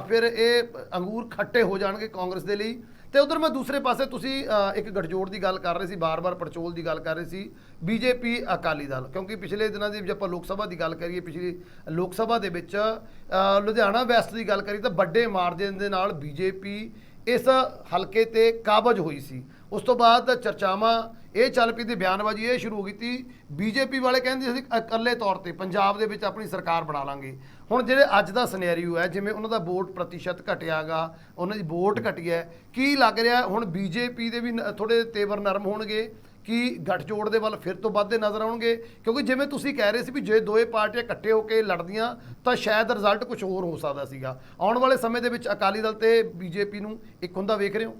ਫਿਰ ਇਹ ਅੰਗੂਰ ਖੱਟੇ ਹੋ ਜਾਣਗੇ ਕਾਂਗਰਸ ਦੇ ਲਈ। ਤੇ ਉਧਰ ਮੈਂ ਦੂਸਰੇ ਪਾਸੇ ਤੁਸੀਂ ਇੱਕ ਗਠਜੋੜ ਦੀ ਗੱਲ ਕਰ ਰਹੇ ਸੀ, ਬਾਰ-ਬਾਰ ਪੜਚੋਲ ਦੀ ਗੱਲ ਕਰ ਰਹੇ ਸੀ ਬੀਜੇਪੀ ਅਕਾਲੀ ਦਲ। ਕਿਉਂਕਿ ਪਿਛਲੇ ਦਿਨਾਂ ਦੀ ਜੇ ਆਪਾਂ ਲੋਕ ਸਭਾ ਦੀ ਗੱਲ ਕਰੀਏ, ਪਿਛਲੀ ਲੋਕ ਸਭਾ ਦੇ ਵਿੱਚ ਲੁਧਿਆਣਾ ਵੈਸਟ ਦੀ ਗੱਲ ਕਰੀਏ, ਤਾਂ ਵੱਡੇ ਮਾਰਜਨ ਦੇ ਨਾਲ ਬੀਜੇਪੀ ਇਸ ਹਲਕੇ ਤੇ ਕਾਬਜ ਹੋਈ ਸੀ। ਉਸ ਤੋਂ ਬਾਅਦ ਚਰਚਾਵਾਂ ਇਹ ਚੱਲ ਪਈ ਦੀ ਬਿਆਨਬਾਜ਼ੀ, ਇਹ ਸ਼ੁਰੂ ਹੋ ਗਈ ਤੀ। ਬੀਜੇਪੀ ਵਾਲੇ ਕਹਿੰਦੇ ਅਸੀਂ ਇਕੱਲੇ ਤੌਰ ਤੇ ਪੰਜਾਬ ਦੇ ਵਿੱਚ ਆਪਣੀ ਸਰਕਾਰ ਬਣਾ ਲਾਂਗੇ। ਹੁਣ ਜਿਹੜੇ ਅੱਜ ਦਾ ਸਿਨੈਰੀਓ ਹੈ, ਜਿਵੇਂ ਉਹਨਾਂ ਦਾ ਵੋਟ ਪ੍ਰਤੀਸ਼ਤ ਘਟਿਆਗਾ, ਉਹਨਾਂ ਦੀ ਵੋਟ ਘਟੀ ਹੈ, ਕੀ ਲੱਗ ਰਿਹਾ? ਹੁਣ ਬੀਜੇਪੀ ਦੇ ਵੀ ਨ- ਥੋੜੇ ਤੇਵਰ ਨਰਮ ਹੋਣਗੇ, ਕਿ ਗੱਠਜੋੜ ਦੇ ਵੱਲ ਫਿਰ ਤੋਂ ਵੱਧਦੇ ਨਜ਼ਰ ਆਉਣਗੇ? ਕਿਉਂਕਿ ਜਿਵੇਂ ਤੁਸੀਂ ਕਹਿ ਰਹੇ ਸੀ ਵੀ ਜੇ ਦੋਏ ਪਾਰਟੀਆਂ ਇਕੱਠੇ ਹੋ ਕੇ ਲੜਦੀਆਂ, ਤਾਂ ਸ਼ਾਇਦ ਰਿਜ਼ਲਟ ਕੁਝ ਹੋਰ ਹੋ ਸਕਦਾ ਸੀਗਾ। ਆਉਣ ਵਾਲੇ ਸਮੇਂ ਦੇ ਵਿੱਚ ਅਕਾਲੀ ਦਲ ਤੇ ਬੀਜੇਪੀ ਨੂੰ ਇੱਕ ਹੁੰਦਾ ਵੇਖ ਰਹੇ ਹੋ?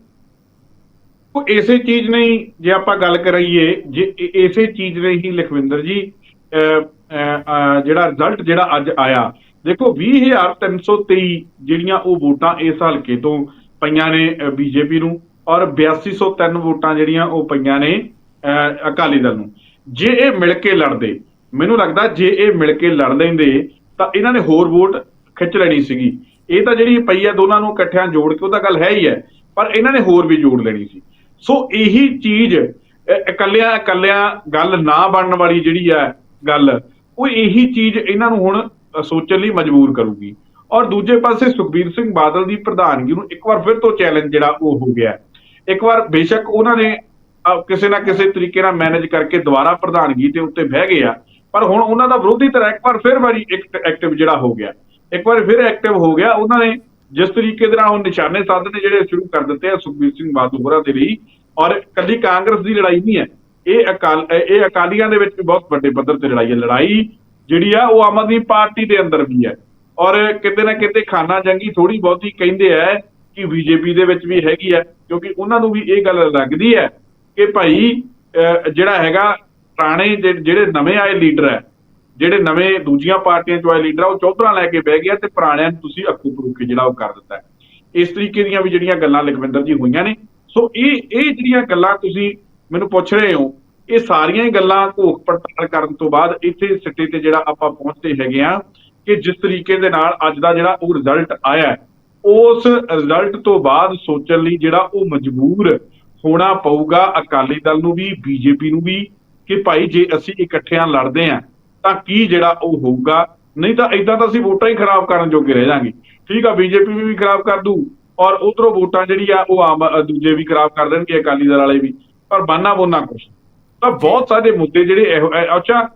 ਉਹ ਇਸੇ ਚੀਜ਼ ਨੇ ਜੇ ਆਪਾਂ ਗੱਲ ਕਰੀਏ ਜੇ ਇਸੇ ਚੀਜ਼ ਨੇ ਹੀ ਲਖਵਿੰਦਰ ਜੀ ਅਹ, ਜਿਹੜਾ ਰਿਜ਼ਲਟ ਜਿਹੜਾ ਅੱਜ ਆਇਆ। ਦੇਖੋ 20323 ਜਿਹੜੀਆਂ ਉਹ ਵੋਟਾਂ ਇਸ ਹਲਕੇ ਤੋਂ ਪਈਆਂ ਨੇ ਬੀਜੇਪੀ ਨੂੰ ਔਰ 8203 ਵੋਟਾਂ ਜਿਹੜੀਆਂ ਉਹ ਪਈਆਂ ਨੇ ਅਹ, ਅਕਾਲੀ ਦਲ ਨੂੰ। ਜੇ ਇਹ ਮਿਲ ਕੇ ਲੜਦੇ ਮੈਨੂੰ ਲੱਗਦਾ ਜੇ ਇਹ ਮਿਲ ਕੇ ਲੜ ਲੈਂਦੇ ਤਾਂ ਇਹਨਾਂ ਨੇ ਹੋਰ ਵੋਟ ਖਿੱਚ ਲੈਣੀ ਸੀਗੀ। ਇਹ ਤਾਂ ਜਿਹੜੀ ਪਈ ਆ ਦੋਨਾਂ ਨੂੰ ਇਕੱਠਿਆਂ ਜੋੜ ਕੇ ਉਹ ਤਾਂ ਗੱਲ ਹੈ ਹੀ ਹੈ ਪਰ ਇਹਨਾਂ ਨੇ ਹੋਰ ਵੀ ਜੋੜ ਲੈਣੀ ਸੀ। ਸੋ ਇਹੀ ਚੀਜ਼ ਇਕੱਲਿਆਂ ਇਕੱਲਿਆਂ ਗੱਲ ਨਾ ਬਣਨ ਵਾਲੀ ਜਿਹੜੀ ਹੈ ਗੱਲ, ਉਹ ਇਹੀ ਚੀਜ਼ ਇਹਨਾਂ ਨੂੰ ਹੁਣ ਸੋਚਣ ਲਈ ਮਜਬੂਰ ਕਰੂਗੀ। ਔਰ ਦੂਜੇ ਪਾਸੇ ਸੁਖਬੀਰ ਸਿੰਘ ਬਾਦਲ ਦੀ ਪ੍ਰਧਾਨਗੀ ਨੂੰ ਇੱਕ ਵਾਰ ਫਿਰ ਤੋਂ ਚੈਲੰਜ ਜਿਹੜਾ ਉਹ ਹੋ ਗਿਆ ਇੱਕ ਵਾਰ ਬੇਸ਼ੱਕ ਉਹਨਾਂ ਨੇ ਕਿਸੇ ਨਾ ਕਿਸੇ ਤਰੀਕੇ ਨਾਲ ਮੈਨੇਜ ਕਰਕੇ ਦੁਬਾਰਾ ਪ੍ਰਧਾਨਗੀ ਤੇ ਉੱਤੇ ਬਹਿ ਗਏ ਆ, ਪਰ ਹੁਣ ਉਹਨਾਂ ਦਾ ਵਿਰੋਧੀ ਧਿਰ ਇੱਕ ਵਾਰ ਫਿਰ ਵਾਰੀ ਐਕਟਿਵ ਜਿਹੜਾ ਹੋ ਗਿਆ। ਇੱਕ ਵਾਰ ਫਿਰ ਐਕਟਿਵ ਹੋ ਗਿਆ, ਉਹਨਾਂ ਨੇ ਜਿਸ ਤਰੀਕੇ ਦੇ ਨਾਲ ਉਹ ਨਿਸ਼ਾਨੇ ਸਾਧਨੇ ਜਿਹੜੇ ਸ਼ੁਰੂ ਕਰ ਦਿੱਤੇ ਆ ਸੁਖਬੀਰ ਸਿੰਘ ਬਾਦਲ ਹੋਰਾਂ ਦੇ ਲਈ ਔਰ ਕੱਲੀ ਕਾਂਗਰਸ ਦੀ ਲੜਾਈ ਨਹੀਂ ਹੈ। ਇਹ ਅਕਾਲ ਇਹ ਅਕਾਲੀਆਂ ਦੇ ਵਿੱਚ ਵੀ ਬਹੁਤ ਵੱਡੇ ਪੱਧਰ ਤੇ ਲੜਾਈ ਹੈ। ਲੜਾਈ ਜਿਹੜੀ ਆ ਉਹ ਆਮ ਆਦਮੀ ਪਾਰਟੀ ਦੇ ਅੰਦਰ ਵੀ ਹੈ। ਔਰ ਕਿਤੇ ਨਾ ਕਿਤੇ ਖਾਨਾ ਜੰਗੀ ਥੋੜੀ ਬਹੁਤੀ ਕਹਿੰਦੇ ਆ ਕਿ ਬੀਜੇਪੀ ਦੇ ਵਿੱਚ ਵੀ ਹੈਗੀ ਹੈ ਕਿਉਂਕਿ ਉਹਨਾਂ ਨੂੰ ਵੀ ਇਹ ਗੱਲ ਲੱਗਦੀ ਹੈ ਕਿ ਭਾਈ ਅਹ, ਜਿਹੜਾ ਹੈਗਾ ਪੁਰਾਣੇ ਜਿ- ਜਿਹੜੇ ਨਵੇਂ ਆਏ ਲੀਡਰ ਹੈ ਜਿਹੜੇ ਨਵੇਂ ਦੂਜੀਆਂ ਪਾਰਟੀਆਂ ਚੋਂ ਆਏ ਲੀਡਰ ਆ, ਉਹ ਚੌਧਰਾ ਲੈ ਕੇ ਬਹਿ ਗਿਆ ਤੇ ਪੁਰਾਣਿਆਂ ਨੂੰ ਤੁਸੀਂ ਅੱਖੂ ਪਰੂਕੇ ਜਿਹੜਾ ਉਹ ਕਰ ਦਿੱਤਾ ਇਸ ਤਰੀਕੇ ਦੀਆਂ ਵੀ ਜਿਹੜੀਆਂ ਗੱਲਾਂ ਲਖਵਿੰਦਰ ਜੀ ਹੋਈਆਂ ਨੇ। ਸੋ ਇਹ ਇਹ ਜਿਹੜੀਆਂ ਗੱਲਾਂ ਤੁਸੀਂ ਮੈਨੂੰ ਪੁੱਛ ਰਹੇ ਹੋ, ਇਹ ਸਾਰੀਆਂ ਹੀ ਗੱਲਾਂ ਘੋਖ ਪੜਤਾਲ ਕਰਨ ਤੋਂ ਬਾਅਦ ਇੱਥੇ ਸਿੱਟੇ ਤੇ ਜਿਹੜਾ ਆਪਾਂ ਪਹੁੰਚਦੇ ਹੈਗੇ ਆ ਕਿ ਜਿਸ ਤਰੀਕੇ ਦੇ ਨਾਲ ਅੱਜ ਦਾ ਜਿਹੜਾ ਉਹ ਰਿਜ਼ਲਟ ਆਇਆ ਉਸ ਰਿਜ਼ਲਟ ਤੋਂ ਬਾਅਦ ਸੋਚਣ ਲਈ ਜਿਹੜਾ ਉਹ ਮਜਬੂਰ ਹੋਣਾ ਪਊਗਾ ਅਕਾਲੀ ਦਲ ਨੂੰ ਵੀ, ਬੀਜੇਪੀ ਨੂੰ ਵੀ ਕਿ ਭਾਈ ਜੇ ਅਸੀਂ ਇਕੱਠਿਆਂ ਲੜਦੇ ਆਂ ਤਾਂ ਕੀ ਜਿਹੜਾ ਉਹ ਹੋਊਗਾ? ਨਹੀਂ ਤਾਂ ਇਦਾਂ ਤਾਂ ਅਸੀਂ ਵੋਟਾਂ ਹੀ ਖਰਾਬ ਕਰਨ ਜੋਗੇ ਰਹਿ ਜਾਾਂਗੇ। ਠੀਕ ਆ, ਬੀਜੇਪੀ ਵੀ ਖਰਾਬ ਕਰ ਦੂ ਔਰ ਉਧਰੋਂ ਵੋਟਾਂ ਜਿਹੜੀ ਆ ਉਹ ਆਮ ਦੂਜੇ ਵੀ ਖਰਾਬ ਕਰ ਦੇਣਗੇ, ਅਕਾਲੀ ਦਲ ਵਾਲੇ ਵੀ। ਪਰ ਬਾਨਾ ਬੋਨਾ ਕੁਛ ਤਾਂ ਬਹੁਤ ਸਾਰੇ ਮੁੱਦੇ ਜਿਹੜੇ ਇਹੋ ਅੱਛਾ,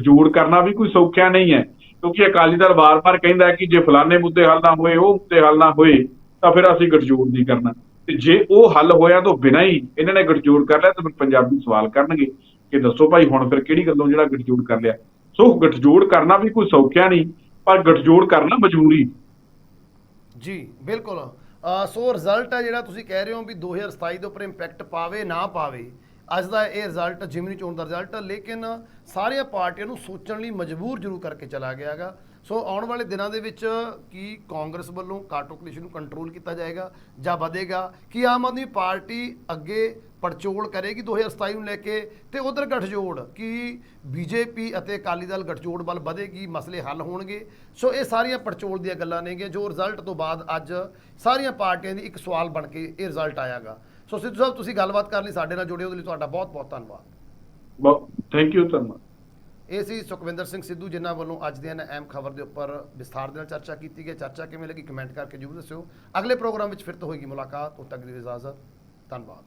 ਜੋੜ ਕਰਨਾ ਵੀ ਕੋਈ ਸੌਖਿਆ ਨਹੀਂ ਹੈ। ਕਿਉਂਕਿ ਅਕਾਲੀ ਦਲ ਵਾਰ-ਵਾਰ ਕਹਿੰਦਾ ਹੈ ਕਿ ਜੇ ਫਲਾਣੇ ਮੁੱਦੇ ਹੱਲ ਨਾ ਹੋਏ, ਉਹ ਮੁੱਦੇ ਹੱਲ ਨਾ ਹੋਏ, ਤਾਂ ਫਿਰ ਅਸੀਂ ਗਠਜੋੜ ਨਹੀਂ ਕਰਨਾ। ਤੇ ਜੇ ਉਹ ਹੱਲ ਹੋਇਆ ਤੋਂ ਬਿਨਾਂ ਹੀ ਇਹਨਾਂ ਨੇ ਗਠਜੋੜ ਕਰ ਲਿਆ ਤਾਂ ਫਿਰ ਪੰਜਾਬੀ ਸਵਾਲ ਕਰਨਗੇ ਕਿ ਦੱਸੋ ਭਾਈ ਹੁਣ ਫਿਰ ਕਿਹੜੀ ਗੱਲੋਂ ਜਿਹੜਾ ਗਠਜੋੜ ਕਰ ਲਿਆ? ਸੋ ਗਠਜੋੜ ਕਰਨਾ ਵੀ ਕੋਈ ਸੌਖਿਆ ਨਹੀਂ, ਪਰ ਗਠਜੋੜ ਕਰਨਾ ਮਜਬੂਰੀ। ਜੀ, ਬਿਲਕੁਲ। ਸੋ ਰਿਜ਼ਲਟ ਹੈ ਜਿਹੜਾ ਤੁਸੀਂ ਕਹਿ ਰਹੇ ਹੋ ਵੀ 2027 ਦੇ ਉੱਪਰ ਇੰਪੈਕਟ ਪਾਵੇ, ਨਾ ਪਾਵੇ ਅੱਜ ਦਾ ਇਹ ਰਿਜ਼ਲਟ ਜਿਮਨੀ ਚੋਣ ਦਾ ਰਿਜ਼ਲਟ ਲੇਕਿਨ ਸਾਰੀਆਂ ਪਾਰਟੀਆਂ ਨੂੰ ਸੋਚਣ ਲਈ ਮਜਬੂਰ ਜ਼ਰੂਰ ਕਰਕੇ ਚਲਾ ਗਿਆਗਾ ਸੋ ਆਉਣ ਵਾਲੇ ਦਿਨਾਂ ਦੇ ਵਿੱਚ ਕੀ ਕਾਂਗਰਸ ਵੱਲੋਂ ਕਾਟੋਕਲੇਸ਼ਨ ਨੂੰ ਕੰਟਰੋਲ ਕੀਤਾ ਜਾਏਗਾ ਜਾਂ ਵਧੇਗਾ? ਕੀ ਆਮ ਆਦਮੀ ਪਾਰਟੀ ਅੱਗੇ ਪੜਚੋਲ ਕਰੇਗੀ 2027 ਨੂੰ ਲੈ ਕੇ? ਤੇ ਉਧਰ ਗੱਠਜੋੜ, ਕੀ ਬੀਜੇਪੀ ਅਤੇ ਅਕਾਲੀ ਦਲ ਗਠਜੋੜ ਵੱਲ ਵਧੇਗੀ? ਮਸਲੇ ਹੱਲ ਹੋਣਗੇ। ਸੋ ਇਹ ਸਾਰੀਆਂ ਪੜਚੋਲ ਦੀਆਂ ਗੱਲਾਂ ਨੇਗੀਆਂ, ਜੋ ਰਿਜ਼ਲਟ ਤੋਂ ਬਾਅਦ ਅੱਜ ਸਾਰੀਆਂ ਪਾਰਟੀਆਂ ਦੀ ਇੱਕ ਸਵਾਲ ਬਣ ਕੇ ਇਹ ਰਿਜ਼ਲਟ ਆਇਆਗਾ। ਸੋ ਸਿੱਧੂ ਸਾਹਿਬ ਤੁਸੀਂ ਗੱਲਬਾਤ ਕਰਨ ਲਈ ਸਾਡੇ ਨਾਲ ਜੁੜੇ ਉਹਦੇ ਲਈ ਤੁਹਾਡਾ ਬਹੁਤ ਬਹੁਤ ਧੰਨਵਾਦ। ਬਹੁਤ ਥੈਂਕ ਯੂ ਧੰਨਵਾਦ। ਇਹ ਸੀ ਸੁਖਵਿੰਦਰ ਸਿੰਘ ਸਿੱਧੂ ਜਿਨ੍ਹਾਂ ਵੱਲੋਂ ਅੱਜ ਦੇ ਇਹਨਾਂ ਅਹਿਮ ਖਬਰ ਦੇ ਉੱਪਰ ਵਿਸਥਾਰ ਦੇ ਨਾਲ ਚਰਚਾ ਕੀਤੀ ਗਈ। ਚਰਚਾ ਕਿਵੇਂ ਲੱਗੀ? ਕਮੈਂਟ ਕਰਕੇ ਜਰੂਰ ਦੱਸਿਓ। ਅਗਲੇ ਪ੍ਰੋਗਰਾਮ ਵਿੱਚ ਫਿਰ ਤੋਂ ਹੋਏਗੀ ਮੁਲਾਕਾਤ। ਉਦੋਂ ਤੱਕ ਦੀ ਇਜਾਜ਼ਤ। ਧੰਨਵਾਦ।